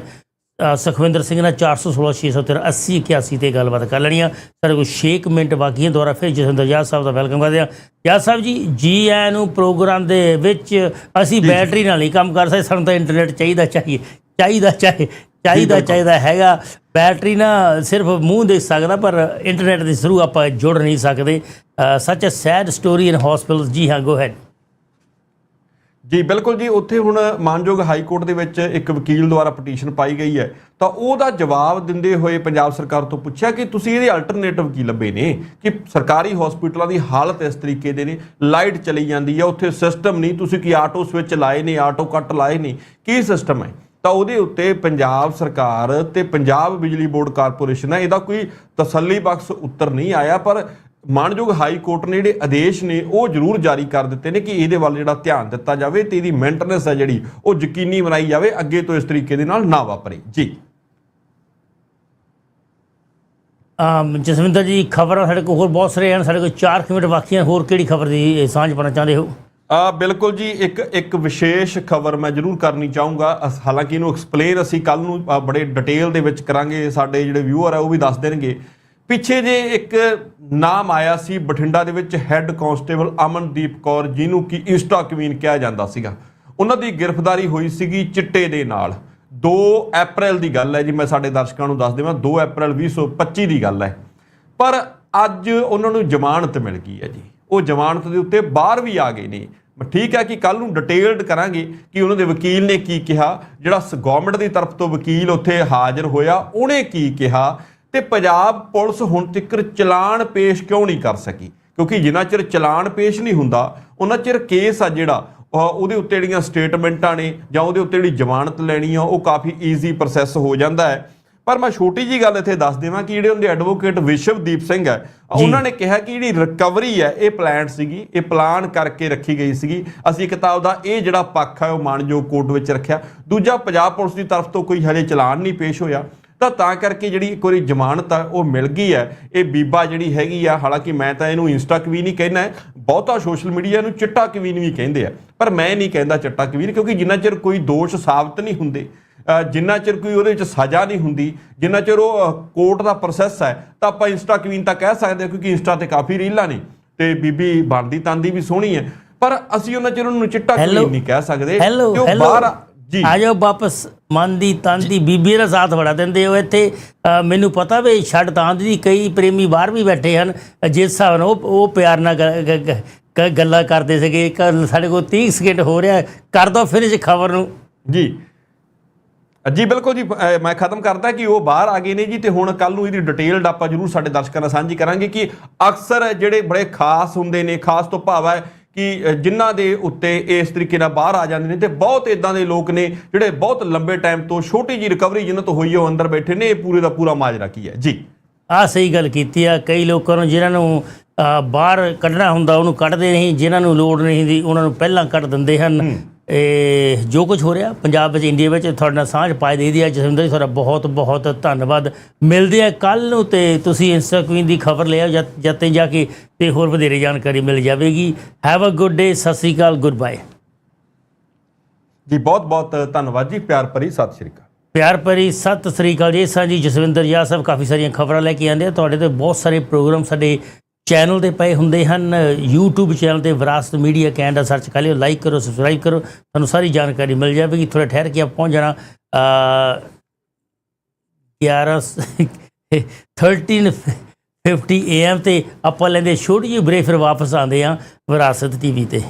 ਸੁਖਵਿੰਦਰ ਸਿੰਘ ਨਾਲ 416 613 80 81 ਤੇ ਗੱਲਬਾਤ ਕਰ ਲੈਣੀ ਆ। ਸਾਡੇ ਕੋਲ 6 ਕੁ ਮਿੰਟ ਬਾਕੀ ਹੈ ਦੁਬਾਰਾ ਫਿਰ ਜਸਵਿੰਦਰ ਯਾਦ ਸਾਹਿਬ ਦਾ ਵੈਲਕਮ ਕਰਦੇ ਆ। ਯਾਦ ਸਾਹਿਬ ਜੀ ਜੀ ਆਇਆਂ ਨੂੰ ਪ੍ਰੋਗਰਾਮ ਦੇ ਵਿੱਚ ਅਸੀਂ ਬੈਟਰੀ ਨਾਲ ਹੀ ਕੰਮ ਕਰ ਸਕਦੇ ਸਾਨੂੰ ਤਾਂ ਇੰਟਰਨੈਟ ਚਾਹੀਦਾ ਚਾਹੀਏ ਚਾਹੀਦਾ ਚਾਹੇ ਚਾਹੀਦਾ ਚਾਹੀਦਾ ਹੈਗਾ। ਬੈਟਰੀ ਨਾ ਸਿਰਫ ਮੂੰਹ ਦੇਖ ਸਕਦਾ ਪਰ ਇੰਟਰਨੈਟ ਦੇ ਥਰੂ ਆਪਾਂ ਜੁੜ ਨਹੀਂ ਸਕਦੇ। ਸੱਚ a sad story in hospital ਜੀ ਹਾਂ ਗੋ ਹੈਡ ਜੀ, ਬਿਲਕੁਲ ਜੀ, ਉੱਥੇ ਹੁਣ ਮਾਨਯੋਗ ਹਾਈ ਕੋਰਟ ਦੇ ਵਿੱਚ ਇੱਕ ਵਕੀਲ ਦੁਆਰਾ ਪਟੀਸ਼ਨ ਪਾਈ ਗਈ ਹੈ। ਤਾਂ ਉਹਦਾ ਜਵਾਬ ਦਿੰਦੇ ਹੋਏ ਪੰਜਾਬ ਸਰਕਾਰ ਤੋਂ ਪੁੱਛਿਆ ਕਿ ਤੁਸੀਂ ਇਹਦੇ ਅਲਟਰਨੇਟਿਵ ਕੀ ਲੱਭੇ ਨੇ? ਕਿ ਸਰਕਾਰੀ ਹਸਪੀਟਲਾਂ ਦੀ ਹਾਲਤ ਇਸ ਤਰੀਕੇ ਦੇ ਨੇ, ਲਾਈਟ ਚਲੀ ਜਾਂਦੀ ਹੈ, ਉੱਥੇ ਸਿਸਟਮ ਨਹੀਂ, ਤੁਸੀਂ ਕੀ ਆਟੋ ਸਵਿਚ ਲਾਏ ਨੇ, ਆਟੋ ਕੱਟ ਲਾਏ ਨੇ, ਕੀ ਸਿਸਟਮ ਹੈ? ਤਾਂ ਉਹਦੇ ਉੱਤੇ ਪੰਜਾਬ ਸਰਕਾਰ ਤੇ ਪੰਜਾਬ ਬਿਜਲੀ ਬੋਰਡ ਕਾਰਪੋਰੇਸ਼ਨ ਹੈ, ਇਹਦਾ ਕੋਈ ਤਸੱਲੀਬਖਸ਼ ਉੱਤਰ ਨਹੀਂ ਆਇਆ, ਪਰ ਮਾਨਯੋਗ ਹਾਈ ਕੋਰਟ ਨੇ ਜਿਹੜੇ ਆਦੇਸ਼ ਨੇ ਉਹ ਜ਼ਰੂਰ ਜਾਰੀ ਕਰ ਦਿੱਤੇ ਨੇ ਕਿ ਇਹਦੇ ਵੱਲ ਜਿਹੜਾ ਧਿਆਨ ਦਿੱਤਾ ਜਾਵੇ ਤੇ ਇਹਦੀ ਮੇਨਟੇਨੈਂਸ ਹੈ ਜਿਹੜੀ ਉਹ ਯਕੀਨੀ ਬਣਾਈ ਜਾਵੇ ਅੱਗੇ ਤੋਂ ਇਸ ਤਰੀਕੇ ਦੇ ਨਾਲ ਨਾ ਵਾਪਰੇ। ਜੀ। ਅਮ ਜਸਵਿੰਦਰ ਜੀ ਖਬਰਾਂ ਸਾਡੇ ਕੋਲ ਹੋਰ ਬਹੁਤ ਸਾਰੇ ਹਨ ਸਾਡੇ ਕੋਲ 4 ਮਿੰਟ ਬਾਕੀ ਹਨ ਹੋਰ ਕਿਹੜੀ ਖਬਰ ਦੀ ਸਾਂਝ ਪਾਣਾ ਚਾਹੁੰਦੇ ਹੋ? ਆ ਬਿਲਕੁਲ ਜੀ ਇੱਕ ਇੱਕ ਵਿਸ਼ੇਸ਼ ਖਬਰ ਮੈਂ ਜ਼ਰੂਰ ਕਰਨੀ ਚਾਹੂੰਗਾ। ਹਾਲਾਂਕਿ ਇਹਨੂੰ ਐਕਸਪਲੇਨ ਅਸੀਂ ਕੱਲ ਨੂੰ ਬੜੇ ਡਿਟੇਲ ਦੇ ਵਿੱਚ ਕਰਾਂਗੇ ਸਾਡੇ ਜਿਹੜੇ ਵਿਊਅਰ ਆ ਉਹ ਵੀ ਦੱਸ ਦੇਣਗੇ। ਪਿੱਛੇ ਜੇ ਇੱਕ ਨਾਮ ਆਇਆ ਸੀ ਬਠਿੰਡਾ ਦੇ ਵਿੱਚ ਹੈੱਡ ਕਾਂਸਟੇਬਲ ਅਮਨਦੀਪ ਕੌਰ, ਜਿਹਨੂੰ ਕਿ ਇੰਸਟਾ ਕਵੀਨ ਕਿਹਾ ਜਾਂਦਾ ਸੀਗਾ। ਉਹਨਾਂ ਦੀ ਗ੍ਰਿਫਤਾਰੀ ਹੋਈ ਸੀਗੀ ਚਿੱਟੇ ਦੇ ਨਾਲ। 2 ਅਪ੍ਰੈਲ ਦੀ ਗੱਲ ਹੈ ਜੀ, ਮੈਂ ਸਾਡੇ ਦਰਸ਼ਕਾਂ ਨੂੰ ਦੱਸ ਦੇਵਾਂ 2 ਅਪ੍ਰੈਲ 2025 ਦੀ ਗੱਲ ਹੈ। ਪਰ ਅੱਜ ਉਹਨਾਂ ਨੂੰ ਜ਼ਮਾਨਤ ਮਿਲ ਗਈ ਹੈ ਜੀ। ਉਹ ਜ਼ਮਾਨਤ ਦੇ ਉੱਤੇ ਬਾਹਰ ਵੀ ਆ ਗਏ ਨੇ। ਠੀਕ ਹੈ ਕਿ ਕੱਲ ਨੂੰ ਡਿਟੇਲਡ ਕਰਾਂਗੇ ਕਿ ਉਹਨਾਂ ਦੇ ਵਕੀਲ ਨੇ ਕੀ ਕਿਹਾ, ਜਿਹੜਾ ਗਵਰਨਮੈਂਟ ਦੀ ਤਰਫ ਤੋਂ ਵਕੀਲ ਉੱਥੇ ਹਾਜ਼ਰ ਹੋਇਆ, ਉਹਨੇ ਕੀ ਕਿਹਾ ਤੇ ਪੰਜਾਬ ਪੁਲਿਸ ਹੁਣ ਤੱਕ ਚਲਾਨ ਪੇਸ਼ ਕਿਉਂ ਨਹੀਂ ਕਰ ਸਕੀ? ਕਿਉਂਕਿ ਜਿੰਨਾ ਚਿਰ ਚਲਾਨ ਪੇਸ਼ ਨਹੀਂ ਹੁੰਦਾ ਉਹਨਾਂ ਚਿਰ ਕੇਸ ਆ ਜਿਹੜਾ ਉਹ- ਉਹਦੇ ਉੱਤੇ ਜਿਹੜੀਆਂ ਸਟੇਟਮੈਂਟਾਂ ਨੇ ਜਾਂ ਉਹਦੇ ਉੱਤੇ ਜਿਹੜੀ ਜ਼ਮਾਨਤ ਲੈਣੀ ਆ ਉਹ ਕਾਫੀ ਈਜ਼ੀ ਪ੍ਰੋਸੈਸ ਹੋ ਜਾਂਦਾ ਹੈ। ਪਰ ਮੈਂ ਛੋਟੀ ਜੀ ਗੱਲ ਇੱਥੇ ਦੱਸ ਦੇਵਾਂ ਕਿ ਜਿਹੜੇ ਉਹਦੇ ਐਡਵੋਕੇਟ ਵਿਸ਼ਵਦੀਪ ਸਿੰਘ ਹੈ ਉਹਨਾਂ ਨੇ ਕਿਹਾ ਕਿ ਜਿਹੜੀ ਰਿਕਵਰੀ ਹੈ ਇਹ ਪਲਾਨ ਸੀਗੀ ਇਹ ਪਲਾਨ ਕਰਕੇ ਰੱਖੀ ਗਈ ਸੀਗੀ। ਅਸੀਂ ਕਿਤਾਬ ਦਾ ਇਹ ਜਿਹੜਾ ਪੱਖ ਹੈ ਉਹ ਮਾਨਯੋਗ ਕੋਰਟ ਵਿੱਚ ਰੱਖਿਆ। ਦੂਜਾ ਪੰਜਾਬ ਪੁਲਿਸ ਦੀ ਤਰਫ ਤੋਂ ਕੋਈ ਹਜੇ ਚਲਾਨ ਨਹੀਂ ਪੇਸ਼ ਹੋਇਆ। ਤਾਂ ਤਾਂ ਕਰਕੇ ਜਿਹੜੀ ਇੱਕ ਵਾਰੀ ਜ਼ਮਾਨਤ ਆ ਉਹ ਮਿਲ ਗਈ ਹੈ। ਇਹ ਬੀਬਾ ਜਿਹੜੀ ਹੈਗੀ ਆ ਹਾਲਾਂਕਿ ਮੈਂ ਤਾਂ ਇਹਨੂੰ ਇੰਸਟਾ ਕਵੀਨ ਹੀ ਕਹਿਣਾ ਹੈ ਬਹੁਤਾ ਸੋਸ਼ਲ ਮੀਡੀਆ ਨੂੰ ਚਿੱਟਾ ਕਵੀਨ ਵੀ ਕਹਿੰਦੇ ਆ। ਪਰ ਮੈਂ ਨਹੀਂ ਕਹਿੰਦਾ ਚਿੱਟਾ ਕਵੀਨ ਕਿਉਂਕਿ ਜਿੰਨਾ ਚਿਰ ਕੋਈ ਦੋਸ਼ ਸਾਬਤ ਨਹੀਂ ਹੁੰਦੇ ਜਿੰਨਾ ਚਿਰ ਕੋਈ ਉਹਦੇ ਵਿੱਚ ਸਜ਼ਾ ਨਹੀਂ ਹੁੰਦੀ ਜਿੰਨਾ ਚਿਰ ਉਹ ਕੋਰਟ ਦਾ ਪ੍ਰੋਸੈਸ ਹੈ ਤਾਂ ਆਪਾਂ ਇੰਸਟਾ ਕਵੀਨ ਤਾਂ ਕਹਿ ਸਕਦੇ ਹਾਂ ਕਿਉਂਕਿ ਇੰਸਟਾ ਤੇ ਕਾਫੀ ਰੀਲਾਂ ਨੇ ਤੇ ਬੀਬੀ ਬਣਦੀ ਤਾਂਦੀ ਵੀ ਸੋਹਣੀ ਹੈ। ਪਰ ਅਸੀਂ ਉਹਨਾਂ ਚਿਰ ਉਹਨੂੰ ਚਿੱਟਾ? ਕਵੀਨ ਨਹੀਂ ਕਹਿ ਸਕਦੇ ਹੈਲੋ ਕਿ ਉਹ ਹੈਲੋ ਬਾਹਰ ਆ- ਜੀ। ਆ ਜਾਓ ਵਾਪਸ ਮਨ ਦੀ ਤਨ ਦੀ ਬੀਬੀ ਦਾ ਸਾਥ ਬੜਾ ਦਿੰਦੇ ਹੋ ਇੱਥੇ। ਮੈਨੂੰ ਪਤਾ ਵੀ ਛੱਡ ਤਾਂ ਦੀ ਕਈ ਪ੍ਰੇਮੀ ਬਾਹਰ ਵੀ ਬੈਠੇ ਹਨ। ਜਿਸ ਹਿਸਾਬ ਨਾਲ ਉਹ ਪਿਆਰ ਨਾਲ ਗੱਲਾਂ ਕਰਦੇ ਸੀਗੇ। ਸਾਡੇ ਕੋਲ 30 ਸਕਿੰਟ ਹੋ ਰਿਹਾ। ਕਰ ਦੋ ਫਿਨਿਸ਼ ਖਬਰ ਨੂੰ। ਜੀ। ਜੀ ਬਿਲਕੁਲ ਜੀ। ਮੈਂ ਖਤਮ ਕਰਦਾ ਕਿ ਉਹ ਬਾਹਰ ਆ ਗਏ ਨੇ ਜੀ ਤੇ ਹੁਣ ਕੱਲ ਨੂੰ ਇਹਦੀ ਡਿਟੇਲਡ ਆਪਾਂ ਜਰੂਰ ਸਾਡੇ ਦਰਸ਼ਕਾਂ ਨਾਲ ਸਾਂਝੀ ਕਰਾਂਗੇ ਕਿ ਅਕਸਰ ਜਿਹੜੇ ਬੜੇ ਖਾਸ ਹੁੰਦੇ ਨੇ ਖਾਸ ਤੋਂ ਭਾਵ ਹੈ ਕਿ ਜਿਨ੍ਹਾਂ ਦੇ ਉੱਤੇ ਇਸ ਤਰੀਕੇ ਨਾਲ ਬਾਹਰ ਆ ਜਾਂਦੇ ਨੇ ਤੇ ਬਹੁਤ ਇਦਾਂ ਦੇ ਲੋਕ ਨੇ ਜਿਹੜੇ ਬਹੁਤ ਲੰਬੇ ਟਾਈਮ ਤੋਂ ਛੋਟੀ ਜੀ ਰਿਕਵਰੀ ਜਿਨ੍ਹਾਂ ਤੋਂ ਹੋਈ ਹੈ ਉਹ ਅੰਦਰ ਬੈਠੇ ਨੇ ਇਹ ਪੂਰੇ ਦਾ ਪੂਰਾ ਮਾਜਰਾ ਕੀ ਹੈ? ਜੀ। ਆ ਸਹੀ ਗੱਲ ਕੀਤੀ ਆ ਕਈ ਲੋਕਾਂ ਨੂੰ ਜਿਨ੍ਹਾਂ ਨੂੰ ਬਾਹਰ ਕੱਢਣਾ ਹੁੰਦਾ ਉਹਨੂੰ ਕੱਢਦੇ ਨਹੀਂ ਜਿਨ੍ਹਾਂ ਨੂੰ ਲੋੜ ਨਹੀਂ ਦੀ ਉਹਨਾਂ ਨੂੰ ਪਹਿਲਾਂ ਕੱਢ ਦਿੰਦੇ ਹਨ। ਇਹ ਜੋ ਕੁਝ ਹੋ ਰਿਹਾ ਪੰਜਾਬ ਵਿੱਚ ਇੰਡੀਆ ਵਿੱਚ ਤੁਹਾਡੇ ਨਾਲ ਸਾਂਝ ਪਾਈ ਦੇ ਦੀ ਆ ਜਸਵਿੰਦਰ ਜੀ ਤੁਹਾਡਾ ਬਹੁਤ ਬਹੁਤ ਧੰਨਵਾਦ। ਮਿਲਦੇ ਆ ਕੱਲ ਨੂੰ ਤੇ ਤੁਸੀਂ ਇੰਸਟਾ ਕੁਈਨ ਦੀ ਖਬਰ ਲਿਆ ਜਦ ਤੇ ਜਾ ਕੇ ਤੇ ਹੋਰ ਵਧੇਰੇ ਜਾਣਕਾਰੀ ਮਿਲ ਜਾਵੇਗੀ। Have a good day Sat Sri Akal good bye ਜੀ ਬਹੁਤ ਬਹੁਤ ਧੰਨਵਾਦ ਜੀ ਪਿਆਰ ਭਰੀ ਸਤਿ ਸ਼੍ਰੀ ਅਕਾਲ। ਪਿਆਰ ਭਰੀ ਸਤਿ ਸ੍ਰੀ ਅਕਾਲ ਜੀ। ਸਾਂ ਜੀ ਜਸਵਿੰਦਰ ਯਾ ਸਾਹਿਬ ਕਾਫੀ ਸਾਰੀਆਂ ਖਬਰਾਂ ਲੈ ਕੇ ਆਉਂਦੇ ਆ। ਤੁਹਾਡੇ ਤੇ ਬਹੁਤ ਸਾਰੇ ਪ੍ਰੋਗਰਾਮ ਸਾਡੇ ਚੈਨਲ ਤੇ ਪਏ ਹੁੰਦੇ ਹਨ, YouTube ਚੈਨਲ ਤੇ ਵਿਰਾਸਤ ਮੀਡੀਆ ਕੈਨੇਡਾ ਸਰਚ ਕਰ ਲਿਓ ਲਾਈਕ ਕਰੋ ਸਬਸਕ੍ਰਾਈਬ ਕਰੋ, ਤੁਹਾਨੂੰ ਸਾਰੀ ਜਾਣਕਾਰੀ ਮਿਲ ਜਾਵੇਗੀ। ਥੋੜਾ ਠਹਿਰ ਕੇ ਆਪ ਪਹੁੰਚ ਜਾਣਾ। ਅ 11 13:50 AM ਤੇ ਆਪਾਂ ਲੈਂਦੇ ਛੋਟੀ ਜਿਹੀ ਬ੍ਰੇਕ ਫਿਰ ਵਾਪਸ ਆਉਂਦੇ ਆ ਵਿਰਾਸਤ ਟੀਵੀ ਤੇ।